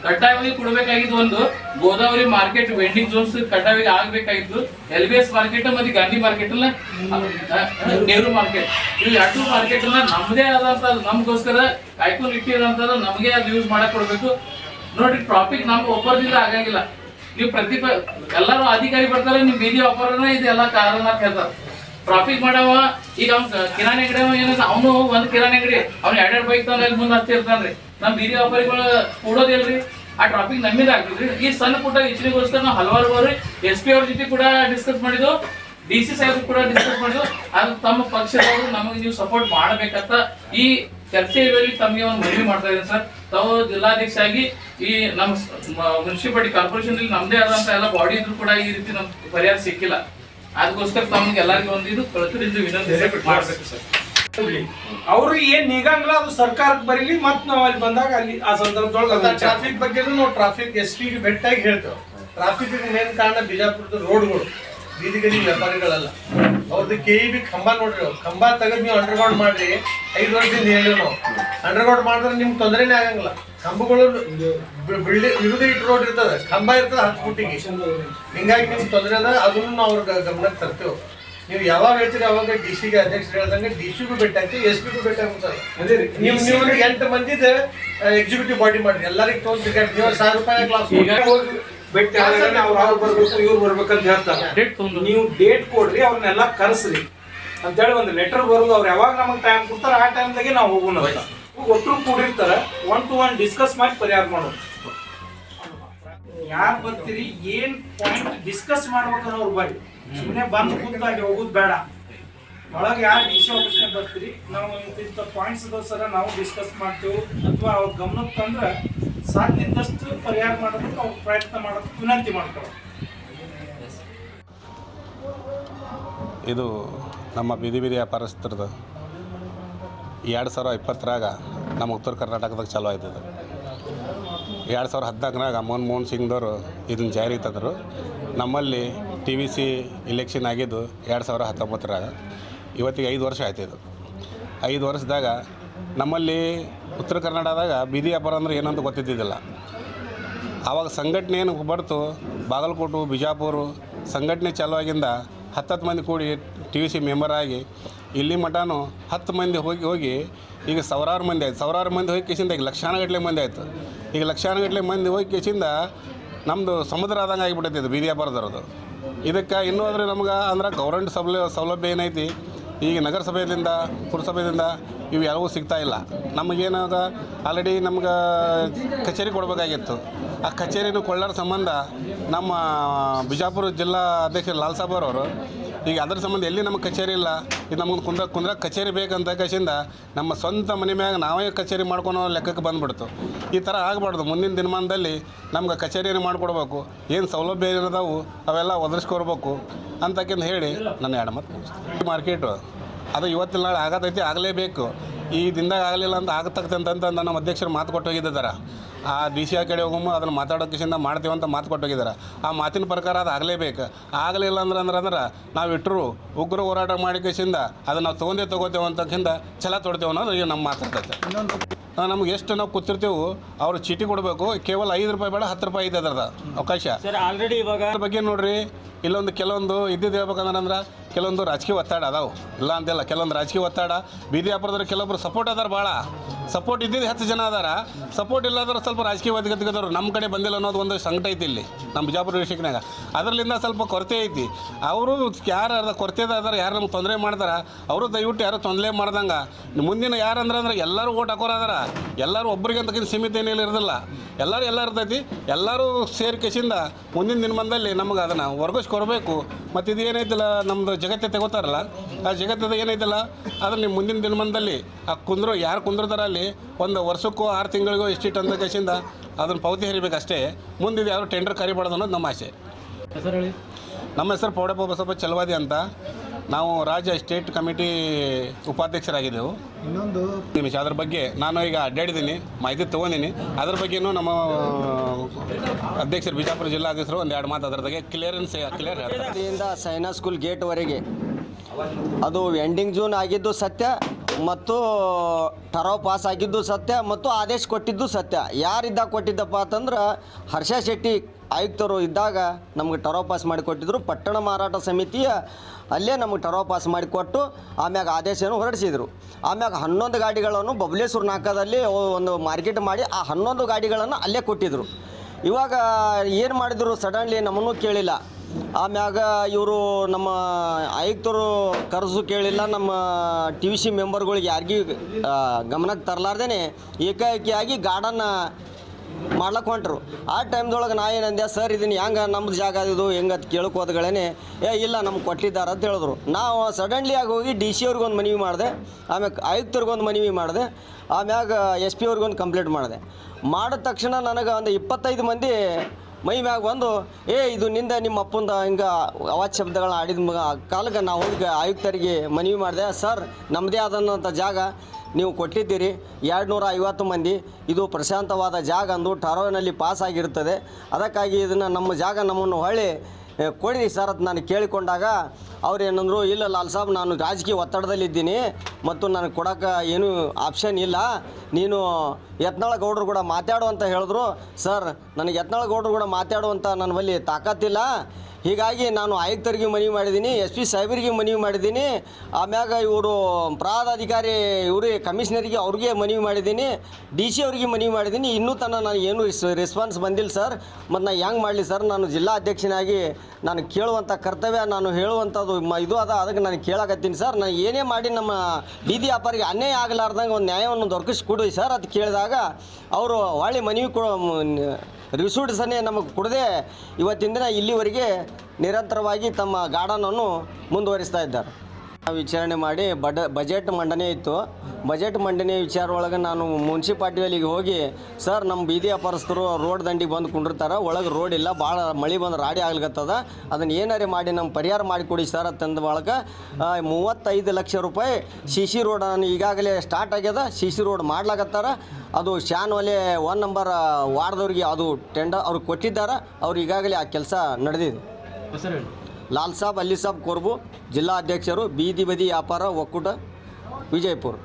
ಕಡ್ಡಾಯವಾಗಿ ಕೊಡಬೇಕಾಗಿದ್ದು ಒಂದು ಗೋದಾವರಿ ಮಾರ್ಕೆಟ್ ವೆಂಡಿಂಗ್ ಜೋನ್ಸ್ ಕಡ್ಡಾಯವಾಗಿ ಆಗ್ಬೇಕಾಗಿದ್ದು ಎಲ್ ಬಿ ಎಸ್ ಮಾರ್ಕೆಟ್ ಮತ್ತೆ ಗಾಂಧಿ ಮಾರ್ಕೆಟ್ ಅಲ್ಲ ನೆಹರು ಮಾರ್ಕೆಟ್ ಇವು ಎರಡು ಮಾರ್ಕೆಟ್ ಅನ್ನ ನಮ್ಮದೇ ಆದಂತ, ನಮ್ಗೋಸ್ಕರ ಕಾಯ್ಕೊಂಡು ಇಟ್ಟಿರೋ ನಮಗೆ ಅದು ಯೂಸ್ ಮಾಡಕ್ ಕೊಡ್ಬೇಕು. ನೋಡ್ರಿ ಟ್ರಾಫಿಕ್ ನಮ್ಗೆ ಒಬ್ಬರದಿಂದ ಆಗಂಗಿಲ್ಲ. ನೀವು ಪ್ರತಿ ಪ- ಎಲ್ಲರೂ ಅಧಿಕಾರಿ ಬರ್ತಾರೆ, ನಿಮ್ ಬೀದಿ ವ್ಯಾಪಾರನ ಇದೆಲ್ಲ ಕಾರಣ ಅಂತ ಟ್ರಾಫಿಕ್ ಮಾಡವ, ಈಗ ಅವ್ನ ಕಿರಾಣಿ ಅಂಗಡಿ ಅವನು ಒಂದ್ ಕಿರಾಣಿ ಅಂಗಡಿ, ಅವ್ನ ಎರಡೆರಡು ಬೈಕ್ ಅಲ್ಲಿ ಮುಂದೆ ಹತ್ತಿರ್ತಾನ್ರಿ. ನಮ್ ಬೀದಿ ವ್ಯಾಪಾರಿಗಳು ಕೂಡೋದಿಲ್ರಿ ಆ ಟ್ರಾಫಿಕ್ ನಮ್ಮಿಂದ ಆಗ್ತದ್ರಿ. ಈ ಸಣ್ಣ ಪುಟ್ಟ ಯೋಚನೆಗೋಸ್ಕರ ನಾವು ಹಲವಾರು ಬಾರಿ ಎಸ್ ಪಿ ಅವ್ರ ಜೊತೆ ಕೂಡ ಡಿಸ್ಕಸ್ ಮಾಡಿದ್ವು ಡಿ ಸಿ ಸಾಹೇಬ್ ಕೂಡ ಡಿಸ್ಕಸ್ ಮಾಡಿದ್ವು ಅದು ತಮ್ಮ ಪಕ್ಷದವರು ನಮಗೆ ನೀವು ಸಪೋರ್ಟ್ ಮಾಡಬೇಕಂತ ಈ ಚರ್ಚೆಯಲ್ಲಿ ತಮಗೆ ಒಂದು ಮನವಿ ಮಾಡ್ತಾ ಇದ್ದೀನಿ ಸರ್. ತಾವು ಜಿಲ್ಲಾಧ್ಯಕ್ಷ ಆಗಿ ಈ ನಮ್ಮ ಮುನ್ಸಿಪಾಲಿಟಿ ಕಾರ್ಪೊರೇಷನ್ ನಮ್ಮದೇ ಆದಂತ ಎಲ್ಲ ಬಾಡಿ ಇದ್ರು ಕೂಡ ಈ ರೀತಿ ನಮ್ಗೆ ಪರಿಹಾರ ಸಿಕ್ಕಿಲ್ಲ. ಅದಕ್ಕೋಸ್ಕರ ತಮ್ಗೆ ಎಲ್ಲರಿಗೂ ಒಂದು ಇದು ಕಳಕಳಿಯಿಂದ ವಿನಂತಿ ಮಾಡ್ಬೇಕು ಸರ್. ಅವ್ರು ಏನ್ ನಿಗಂಗ್ಲ ಅದು ಸರ್ಕಾರಕ್ಕೆ ಬರೀಲಿ, ಮತ್ ನಾವ್ ಅಲ್ಲಿ ಬಂದಾಗ ಅಲ್ಲಿ ಆ ಸಂದರ್ಭದೊಳಗೆ ಟ್ರಾಫಿಕ್ ಬಗ್ಗೆ ನಾವು ಟ್ರಾಫಿಕ್ ಎಸ್ ಪಿಗೆ ಬೆಟ್ಟಾಗಿ ಹೇಳ್ತೇವೆ. ಟ್ರಾಫಿಕ್ ಮೇನ್ ಕಾರಣ ಬಿಜಾಪುರದ ರೋಡ್ಗಳು ಬೀದಿ ಗದಿ ವ್ಯಾಪಾರಿಗಳಲ್ಲ. ಅವ್ರದ್ದು ಕೆ ಇ ಬಿ ಕಂಬ ನೋಡ್ರಿ ಅವ್ರು. ಕಂಬ ತೆಗೆದು ನೀವು ಅಂಡರ್ಗ್ರೌಂಡ್ ಮಾಡ್ರಿ, ಐದು ವರ್ಷದಿಂದ ಹೇಳಿವಿ ನಾವು. ಅಂಡರ್ಗ್ರೌಂಡ್ ಮಾಡಿದ್ರೆ ನಿಮ್ಗೆ ತೊಂದರೆನೇ ಆಗಂಗಿಲ್ಲ. ಕಂಬಗಳು ಬಿಲ್ಡಿಂಗ್ ಇರುದ ಇಟ್ಟು ರೋಡ್ ಇರ್ತದೆ. ಕಂಬ ಇರ್ತದೆ ಹತ್ತು ಫುಟ್ಟಿಗೆ ಹಿಂಗಾಗಿ ನಿಮ್ಗೆ ತೊಂದರೆ ಅದ, ಅದನ್ನು ನಾವು ಅವ್ರ ಗಮನಕ್ಕೆ ತರ್ತೇವೆ. ನೀವು ಯಾವಾಗ ಹೇಳ್ತೀರಿ ಅವಾಗ ಡಿ ಸಿಗೆ ಅಧ್ಯಕ್ಷರು ಹೇಳ್ದಂಗೆ ಡಿ ಸಿಗೂ ಭೇಟಿ ಆಗ್ತೀವಿ ಎಸ್ ಪಿಗೂ ಭೇಟಿ ಆಗ್ತಾರೆ ಅದೇ ರೀ. ನೀವು ಎಂಟು ಮಂದಿದ ಎಕ್ಸಿಕ್ಯೂಟಿವ್ ಬಾಡಿ ಮಾಡ್ರಿ. ಎಲ್ಲರಿಗೆ ತೋರಿಸ್ಬೇಕು. ನೀವು ಸಾವಿರ ರೂಪಾಯಿ ಕ್ಲಾಸ್ ಬೆಟ್ಟ ಅವ್ರು ಅವ್ರು ಬರ್ಬೇಕು ಇವ್ರು ಬರ್ಬೇಕಂತ ಹೇಳ್ತಾರೆ. ನೀವು ಡೇಟ್ ಕೊಡ್ರಿ ಅವ್ರನ್ನೆಲ್ಲ ಕರೆಸ್ರಿ. ಅಂತೇಳಿ ಒಂದು ಲೆಟರ್ ಬರೋದು ಅವ್ರು ಯಾವಾಗ ನಮಗೆ ಟೈಮ್ ಕೊಡ್ತಾರೆ ಆ ಟೈಮ್ದಾಗೆ ನಾವು ಹೋಗೋಣ ಅಂತ. ಒಟ್ಟರು ಕೂಡಿರ್ತಾರ ಒನ್ ಟು ಒನ್ ಡಿಸ್ಕಸ್ ಮಾಡಿ ಪರಿಹಾರ ಮಾಡೋದು. ಯಾರು ಬರ್ತೀರಿ ಏನ್ ಪಾಯಿಂಟ್ ಡಿಸ್ಕಸ್ ಮಾಡ್ಬೇಕು ಅನ್ನೋರು ಬರ್ರಿ. ಸುಮ್ಮನೆ ಬಂದು ಕೂತಾಗಿ ಹೋಗುದು ಬೇಡ. ಒಳಗೆ ಯಾರು ಡಿ ಸಿ ಆಫೀಸ್ನಾಗ ಬರ್ತೀರಿ? ನಾವು ಇಂಥ ಪಾಯಿಂಟ್ಸ್ ಸರ, ನಾವು ಡಿಸ್ಕಸ್ ಮಾಡ್ತೇವೆ. ಅಥವಾ ಅವ್ರ ಗಮನಕ್ಕೆ ತಂದ್ರೆ ಸಾಧ್ಯದಷ್ಟು ಪರಿಹಾರ ಮಾಡೋದಕ್ಕೆ ಅವ್ರು ಪ್ರಯತ್ನ ಮಾಡೋದಕ್ಕೆ ವಿನಂತಿ ಮಾಡ್ತಾರೆ ಇದು ನಮ್ಮ ಬೀದಿ ಬೀದಿ ವ್ಯಾಪಾರಸ್ಥರದ್ದು ಎರಡು ಸಾವಿರ ಇಪ್ಪತ್ತರಾಗ ನಮ್ಮ ಉತ್ತರ ಕರ್ನಾಟಕದಾಗ ಚಾಲೂ ಆಯ್ತದೆ. ಎರಡು ಸಾವಿರ ಹದಿನಾಲ್ಕನಾಗ ಮನಮೋಹನ್ ಸಿಂಗ್ದವರು ಇದನ್ನು ಜಾರಿಗೆ ತಂದರು ನಮ್ಮಲ್ಲಿ ಟಿ ವಿ ಸಿ ಇಲೆಕ್ಷನ್ ಆಗಿದ್ದು ಎರಡು ಸಾವಿರ ಹತ್ತೊಂಬತ್ತರಾಗ ಇವತ್ತಿಗೆ ಐದು ವರ್ಷ ಆಯ್ತು ಇದು. ಐದು ವರ್ಷದಾಗ ನಮ್ಮಲ್ಲಿ ಉತ್ತರ ಕರ್ನಾಟಕದಾಗ ಬೀದಿ ವ್ಯಾಪಾರ ಅಂದ್ರೆ ಏನಂತ ಗೊತ್ತಿದ್ದಿದ್ದಿಲ್ಲ. ಆವಾಗ ಸಂಘಟನೆ ಏನು ಬರ್ತು ಬಾಗಲಕೋಟು, ಬಿಜಾಪುರ ಸಂಘಟನೆ ಚಾಲುವಾಗಿಂದ ಹತ್ತತ್ತು ಮಂದಿ ಕೂಡಿ ಟಿ ವಿ ಸಿ ಮೆಂಬರ್ ಆಗಿ ಇಲ್ಲಿ ಮಠನೂ ಹತ್ತು ಮಂದಿ ಹೋಗಿ ಹೋಗಿ ಈಗ ಸಾವಿರಾರು ಮಂದಿ ಆಯ್ತು. ಸಾವಿರಾರು ಮಂದಿ ಹೋಗಿ ಕೇಸಿಂದ ಈಗ ಲಕ್ಷಾನುಗಟ್ಟಲೆ ಮಂದಿ ಆಯಿತು. ಈಗ ಲಕ್ಷಾನುಗಟ್ಟಲೆ ಮಂದಿ ಹೋಗಿ ಕೇಸಿಂದ ನಮ್ಮದು ಸಮುದ್ರ ಆದಂಗೆ ಆಗಿಬಿಟ್ಟೈತೆ ಇದು ಬೀದಿ ವ್ಯಾಪಾರದವ್ರದ್ದು. ಇದಕ್ಕೆ ಇನ್ನೂ ಅಂದರೆ ನಮ್ಗೆ ಅಂದ್ರೆ ಗೌರ್ಮೆಂಟ್ ಸೌಲಭ್ಯ ಸೌಲಭ್ಯ ಏನೈತಿ? ಈಗ ನಗರಸಭೆಯಿಂದ, ಪುರಸಭೆಯಿಂದ ಇವು ಎಲ್ಲವೂ ಸಿಗ್ತಾ ಇಲ್ಲ. ನಮಗೇನಾದ ಆಲ್ರೆಡಿ ನಮ್ಗೆ ಕಚೇರಿ ಕೊಡಬೇಕಾಗಿತ್ತು. ಆ ಕಚೇರಿನೂ ಕೊಳ್ಳಾರ ಸಂಬಂಧ ನಮ್ಮ ಬಿಜಾಪುರ ಜಿಲ್ಲಾ ಅಧ್ಯಕ್ಷ ಲಾಲ್ ಅವರು ಈಗ ಅದ್ರ ಸಂಬಂಧ ಎಲ್ಲಿ ನಮಗೆ ಕಚೇರಿ ಇಲ್ಲ? ಇದು ನಮಗೆ ಕುಂದ್ರ ಕುಂದ್ರ ಕಚೇರಿ ಬೇಕಂತ ಕಸಿಂದ ನಮ್ಮ ಸ್ವಂತ ಮನೆ ಮ್ಯಾಗ ನಾವೇ ಕಚೇರಿ ಮಾಡ್ಕೊಳೋ ಲೆಕ್ಕಕ್ಕೆ ಬಂದ್ಬಿಡ್ತು. ಈ ಥರ ಆಗಬಾರ್ದು. ಮುಂದಿನ ದಿನಮಾನದಲ್ಲಿ ನಮ್ಗೆ ಕಚೇರಿಯನ್ನು ಮಾಡಿಕೊಡ್ಬೇಕು. ಏನು ಸೌಲಭ್ಯ ಏನಿದಾವು ಅವೆಲ್ಲ ಒದಗಿಸ್ಕೊಡ್ಬೇಕು ಅಂತಕ್ಕಿಂತ ಹೇಳಿ ನನ್ನ ಎರಡು ಮಾತು ಮಾರ್ಕೆಟು ಅದು ಇವತ್ತಿನ ನಾಳೆ ಆಗತೈತಿ, ಆಗಲೇಬೇಕು. ಈ ದಿನದಾಗ ಆಗಲಿಲ್ಲ ಅಂತ ಆಗತಕ್ಕಂತ ಅಂತ ನಮ್ಮ ಅಧ್ಯಕ್ಷರು ಮಾತು ಕೊಟ್ಟು ಹೋಗಿದ್ದಾರೆ ಆ ಡಿ ಸಿ ಆ ಕಡೆ ಹೋಗಮ್ಮ ಅದನ್ನು ಮಾತಾಡೋಕಿಸಿಂದ ಮಾಡ್ತೀವಿ ಅಂತ ಮಾತು ಕೊಟ್ಟು ಹೋಗಿದ್ದಾರೆ. ಆ ಮಾತಿನ ಪ್ರಕಾರ ಅದು ಆಗಲೇಬೇಕು. ಆಗಲಿಲ್ಲ ಅಂದ್ರೆ ಅಂದ್ರೆ ಅಂದ್ರೆ ನಾವು ಇಟ್ಟರು ಉಗ್ರ ಹೋರಾಟ ಮಾಡಿ ಅದು ಅದನ್ನು ನಾವು ತೊಗೊಂಡೇ ತೊಗೋತೇವೆ ಅಂತಕ್ಕಿಂತ ಛಲ ತೊಡ್ತೇವೆ ಅನ್ನೋದು ಈಗ ನಮ್ಮ ಮಾತಾಡ್ತೈತೆ ನಮ್ಗೆ ಎಷ್ಟು ನಾವು ಕೂತಿರ್ತೀವಿ ಅವ್ರು ಚೀಟಿ ಕೊಡಬೇಕು ಕೇವಲ ಐದು ರೂಪಾಯಿ ಬೇಡ ಹತ್ತು ರೂಪಾಯಿ ಇದೆ ಅದ್ರದ ಅವಕಾಶ. ಸರ್ ಆಲ್ರೆಡಿ ಇವಾಗ ಅದ್ರ ಬಗ್ಗೆ ನೋಡ್ರಿ ಇಲ್ಲೊಂದು ಕೆಲವೊಂದು ಇದ್ದಿದ್ದು ಹೇಳ್ಬೇಕಂದ್ರೆ ಅಂದ್ರೆ ಕೆಲವೊಂದು ರಾಜಕೀಯ ಒತ್ತಡ ಅದಾವು. ಇಲ್ಲ ಅಂತಿಲ್ಲ ಕೆಲವೊಂದು ರಾಜಕೀಯ ಒತ್ತಡ ಬೀದಿ ವ್ಯಾಪಾರದವ್ರು ಕೆಲವೊಬ್ರು ಸಪೋರ್ಟ್ ಅದಾರ ಭಾಳ ಸಪೋರ್ಟ್ ಇದ್ದಿದ್ದು ಹೆಚ್ಚು ಜನ ಅದಾರ. ಸಪೋರ್ಟ್ ಇಲ್ಲದ್ರೆ ಸ್ವಲ್ಪ ರಾಜಕೀಯ ಒದಗತಿಗದವ್ರು ನಮ್ಮ ಕಡೆ ಬಂದಿಲ್ಲ ಅನ್ನೋದು ಒಂದು ಸಂಕಟ ಐತಿ ಇಲ್ಲಿ ನಮ್ಮ ಬಿಜಾಪುರ ಡಿಸ್ಟಿಕ್ನಾಗ ಅದರಲ್ಲಿಂದ ಸ್ವಲ್ಪ ಕೊರತೆ ಐತಿ. ಅವರು ಯಾರು ಅರ್ಧ ಕೊರತೆದ ಅದಾರ ಯಾರು ನಮ್ಗೆ ತೊಂದರೆ ಮಾಡ್ತಾರ, ಅವರು ದಯವಿಟ್ಟು ಯಾರು ತೊಂದರೆ ಮಾಡ್ದಂಗೆ. ಮುಂದಿನ ಯಾರು ಅಂದ್ರೆ ಅಂದ್ರೆ ಎಲ್ಲರೂ ಓಟ್ ಹಾಕೋರು ಅದಾರ. ಎಲ್ಲರೂ ಒಬ್ಬರಿಗೆ ಅಂತಕ್ಕಿಂತ ಸೀಮಿತ ಏನಿಲ್ಲ, ಇರೋದಿಲ್ಲ. ಎಲ್ಲರೂ ಎಲ್ಲ ಇರ್ತೈತಿ. ಎಲ್ಲರೂ ಸೇರ್ಕೆಸಿಂದ ಮುಂದಿನ ದಿನಮಾನದಲ್ಲಿ ನಮ್ಗೆ ಅದನ್ನು ವರ್ಗಿಸ್ ಕೊಡಬೇಕು. ಮತ್ತು ಇದು ಏನೈತಿಲ್ಲ ನಮ್ಮದು ಜಗತ್ತೆ ತಗೋತಾರಲ್ಲ, ಆ ಜಗತ್ತದ ಏನೈತಲ್ಲ, ಅದನ್ನು ಮುಂದಿನ ದಿನಮಾನದಲ್ಲಿ ಆ ಕುಂದ್ರು ಯಾರು ಕುಂದ್ರದಾರ ಅಲ್ಲಿ ಒಂದು ವರ್ಷಕ್ಕೋ ಆರು ತಿಂಗಳಿಗೋ ಇಷ್ಟಿಟ್ಟು ಅಂತ ಕೇಸಿಂದ ಅದನ್ನು ಪಾವತಿ ಹರಿಬೇಕಷ್ಟೇ. ಮುಂದಿದ್ದು ಯಾರು ಟೆಂಡರ್ ಕರಿಬಾರ್ದು ಅನ್ನೋದು ನಮ್ಮ ಆಸೆ. ನಮ್ಮ ಹೆಸರು ಪೌಡಪ್ಪ ಬಸಪ್ಪ ಚಲವಾದಿ ಅಂತ. ನಾವು ರಾಜ್ಯ ಸ್ಟೇಟ್ ಕಮಿಟಿ ಉಪಾಧ್ಯಕ್ಷರಾಗಿದ್ದೆವು. ಇನ್ನೊಂದು. ನಿಮಿಷ ಅದ್ರ ಬಗ್ಗೆ ನಾನು ಈಗ ಅಡ್ಡಾಡಿದ್ದೀನಿ ಮಾಹಿತಿ ತೊಗೊಂಡಿನಿ ಅದ್ರ ಬಗ್ಗೆನೂ ನಮ್ಮ ಅಧ್ಯಕ್ಷರು ಬಿಜಾಪುರ ಜಿಲ್ಲಾಧ್ಯಕ್ಷರು ಒಂದು ಎರಡು ಮಾತು ಅದ್ರ ಬಗ್ಗೆ ಕ್ಲಿಯರೆನ್ಸ್ ಕ್ಲಿಯರ್ ಹೇಳ್ತಾರೆ. ಸೈನಾ ಸ್ಕೂಲ್ ಗೇಟ್ವರೆಗೆ. ಅದು ಎಂಡಿಂಗ್ ಜೂನ್ ಆಗಿದ್ದು ಸತ್ಯ. ಮತ್ತು ಟರಾವ್ ಪಾಸ್ ಆಗಿದ್ದು ಸತ್ಯ ಮತ್ತು ಆದೇಶ ಕೊಟ್ಟಿದ್ದು ಸತ್ಯ. ಯಾರಿದ್ದಾಗ ಕೊಟ್ಟಿದ್ದಪ್ಪ ಅಂತಂದ್ರೆ ಹರ್ಷ ಶೆಟ್ಟಿ ಆಯುಕ್ತರು ಇದ್ದಾಗ ನಮಗೆ ಟರೋ ಪಾಸ್ ಮಾಡಿಕೊಟ್ಟಿದ್ರು ಪಟ್ಟಣ ಮಾರಾಟ ಸಮಿತಿಯ ಅಲ್ಲೇ ನಮಗೆ ಟರಾವ್ ಪಾಸ್ ಮಾಡಿಕೊಟ್ಟು ಆಮ್ಯಾಗ ಆದೇಶವನ್ನು ಹೊರಡಿಸಿದರು. ಆಮ್ಯಾಗ ಹನ್ನೊಂದು ಗಾಡಿಗಳನ್ನು ಬಬಲೇಶ್ವರ ನಾಕದಲ್ಲಿ ಒಂದು ಮಾರ್ಕೆಟ್ ಮಾಡಿ ಆ ಹನ್ನೊಂದು ಗಾಡಿಗಳನ್ನು ಅಲ್ಲೇ ಕೊಟ್ಟಿದ್ದರು ಇವಾಗ ಏನು ಮಾಡಿದರು? ಸಡನ್ಲಿ ನಮ್ಮನ್ನು ಕೇಳಿಲ್ಲ. ಆಮ್ಯಾಗ ಇವರು ನಮ್ಮ ಆಯುಕ್ತರು ಕರೆಸು ಕೇಳಿಲ್ಲ, ನಮ್ಮ ಟಿ ವಿ ಸಿ ಮೆಂಬರ್ಗಳಿಗೆ ಯಾರಿಗೂ ಗಮನಕ್ಕೆ ತರಲಾರ್ದೇ ಏಕಾಏಕಿಯಾಗಿ ಗಾರ್ಡನ್ನ ಮಾಡ್ಲಕ್ಕೆ ಹೊಂಟರು. ಆ ಟೈಮ್ದೊಳಗೆ ನಾ ಏನಂದೆ ಸರ್ ಇದನ್ನು ಹೆಂಗೆ? ನಮ್ದು ಜಾಗ ಇದು ಹೆಂಗೆ? ಅಂತ ಕೇಳಕ್ಕೆ ಹೋದ್ಗಳೇ ಏ, ಇಲ್ಲ, ನಮ್ಗೆ ಕೊಟ್ಟಿದ್ದಾರೆ ಅಂತ ಹೇಳಿದ್ರು. ನಾವು ಸಡನ್ಲಿ ಆಗಿ ಹೋಗಿ ಡಿ ಸಿ ಅವ್ರಿಗೊಂದು ಮನವಿ ಮಾಡಿದೆ ಆಮ್ಯಾಗ ಆಯುಕ್ತರಿಗೊಂದು ಮನವಿ ಮಾಡಿದೆ, ಆಮ್ಯಾಗ ಎಸ್ ಪಿ ಅವ್ರಿಗೊಂದು ಕಂಪ್ಲೇಂಟ್ ಮಾಡಿದೆ. ಮಾಡಿದ ತಕ್ಷಣ ನನಗೆ ಒಂದು ಇಪ್ಪತ್ತೈದು ಮಂದಿ ಮೈ ಮ್ಯಾಗ ಬಂದು, ಏ, ಇದು ನಿಂದ ನಿಮ್ಮ ಅಪ್ಪಂದ ಹಿಂಗೆ ಅವಾಜ್ ಶಬ್ದಗಳನ್ನ ಆಡಿದ ಮಗ ಕಾಲಕ್ಕೆ ನಾವು ಹೋಗಿ ಆಯುಕ್ತರಿಗೆ ಮನವಿ ಮಾಡಿದೆ, ಸರ್ ನಮ್ಮದೇ ಆದಂಥ ಜಾಗ ನೀವು ಕೊಟ್ಟಿದ್ದೀರಿ ಎರಡು ನೂರ ಐವತ್ತು ಮಂದಿ. ಇದು ಪ್ರಶಾಂತವಾದ ಜಾಗ ಅಂದು ಟರೋನಲ್ಲಿ ಪಾಸ್ ಆಗಿರುತ್ತದೆ ಅದಕ್ಕಾಗಿ ಇದನ್ನು ನಮ್ಮ ಜಾಗ ನಮ್ಮನ್ನು ಹೊಳ್ಳಿ. ಏ, ಕೊಡಿರಿ ಸರ್ ಅಂತ ನಾನು ಕೇಳಿಕೊಂಡಾಗ ಅವ್ರು ಏನಂದ್ರು ಇಲ್ಲ ಲಾಲ್ ಸಾಬ್ ನಾನು ರಾಜಕೀಯ ಒತ್ತಡದಲ್ಲಿದ್ದೀನಿ ಮತ್ತು ನನಗೆ ಕೊಡೋಕೆ ಏನೂ ಆಪ್ಷನ್ ಇಲ್ಲ. ನೀನು ಯತ್ನಾಳ ಗೌಡ್ರು ಕೂಡ ಮಾತಾಡು ಅಂತ ಹೇಳಿದ್ರು. ಸರ್ ನನಗೆ ಯತ್ನಾಳ ಗೌಡ್ರು ಕೂಡ ಮಾತಾಡುವಂಥ ನನ್ನ ಬಳಿ ತಾಕತ್ತಿಲ್ಲ. ಹೀಗಾಗಿ ನಾನು ಆಯುಕ್ತರಿಗೆ ಮನವಿ ಮಾಡಿದ್ದೀನಿ, ಎಸ್ ಪಿ ಸಾಹೇಬರಿಗೆ ಮನವಿ ಮಾಡಿದ್ದೀನಿ. ಆಮ್ಯಾಗ ಇವರು ಅಧಿಕಾರಿ ಇವರಿಗೆ ಕಮಿಷನರಿಗೆ ಅವ್ರಿಗೆ ಮನವಿ ಮಾಡಿದ್ದೀನಿ, ಡಿ ಸಿ ಅವರಿಗೆ ಮನವಿ ಮಾಡಿದ್ದೀನಿ. ಇನ್ನೂ ತನಕ ನಾನು ಏನು ರೆಸ್ಪಾನ್ಸ್ ಬಂದಿಲ್ಲ ಸರ್. ಮತ್ತು ನಾನು ಹೆಂಗೆ ಮಾಡಲಿ ಸರ್? ನಾನು ಜಿಲ್ಲಾ ಅಧ್ಯಕ್ಷನಾಗಿ ನಾನು ಕೇಳುವಂಥ ಕರ್ತವ್ಯ, ನಾನು ಹೇಳುವಂಥದ್ದು ಇದು ಅದ, ಅದಕ್ಕೆ ನಾನು ಕೇಳಕತ್ತೀನಿ ಸರ್. ನಾನು ಏನೇ ಮಾಡಿ ನಮ್ಮ ಬೀದಿ ವ್ಯಾಪಾರಿಗೆ ಅನ್ಯಾಯ ಆಗಲಾರ್ದಂಗೆ ಒಂದು ನ್ಯಾಯವನ್ನು ದೊರಕಿಸಿ ಕೊಡಿ ಸರ್ ಅದು ಕೇಳಿದಾಗ, ಅವರು ಹೊಳ್ಳಿ ಮನವಿ ಕೊ ರಿಸೂಟ್ಸನ್ನೇ ನಮಗೆ ಕೊಡದೆ ಇವತ್ತಿನ ದಿನ ಇಲ್ಲಿವರೆಗೆ ನಿರಂತರವಾಗಿ ತಮ್ಮ ಗಾರ್ಡನನ್ನು ಮುಂದುವರಿಸ್ತಾ ಇದ್ದಾರೆ. ವಿಚಾರಣೆ ಮಾಡಿ ಬಡ ಬಜೆಟ್ ಮಂಡನೆ ಇತ್ತು. ಬಜೆಟ್ ಮಂಡನೆ ವಿಚಾರ ಒಳಗೆ ನಾನು ಮುನ್ಸಿಪಾಲ್ಟಿಗಳಿಗೆ ಹೋಗಿ, ಸರ್ ನಮ್ಮ ಬೀದಿ ವ್ಯಾಪಾರಸ್ಥರು ರೋಡ್ ದಂಡಿಗೆ ಬಂದು ಕುಂಡಿರ್ತಾರೆ, ಒಳಗೆ ರೋಡ್ ಇಲ್ಲ ಭಾಳ ಮಳೆ ಬಂದು ರಾಡಿ ಆಗ್ಲಿಕತ್ತದ ಅದನ್ನು ಏನಾರೇ ಮಾಡಿ ನಮ್ಮ ಪರಿಹಾರ ಮಾಡಿಕೊಡಿ ಸರ್ ಅಂತಂದ ಒಳಗೆ ಮೂವತ್ತೈದು ಲಕ್ಷ ರೂಪಾಯಿ ಸಿ ಸಿ ರೋಡ್ ಈಗಾಗಲೇ ಸ್ಟಾರ್ಟ್ ಆಗ್ಯದ, ಸಿ ಸಿ ರೋಡ್ ಮಾಡ್ಲಾಕತ್ತಾರ. ಅದು ಶಾನ್ ಒಲೆ ಒನ್ ನಂಬರ್ ವಾರ್ಡ್ದವ್ರಿಗೆ ಅದು ಟೆಂಡರ್ ಅವ್ರಿಗೆ ಕೊಟ್ಟಿದ್ದಾರೆ, ಅವ್ರು ಈಗಾಗಲೇ ಆ ಕೆಲಸ ನಡೆದಿದೆ. ಲಾಲ್ ಸಾಬ್ ಅಲಿ ಸಾಬ್ ಕೊರ್ಬು ಜಿಲ್ಲಾ ಅಧ್ಯಕ್ಷರು ಬೀದಿ ಬದಿ ವ್ಯಾಪಾರ ಒಕ್ಕೂಟ ವಿಜಯಪುರ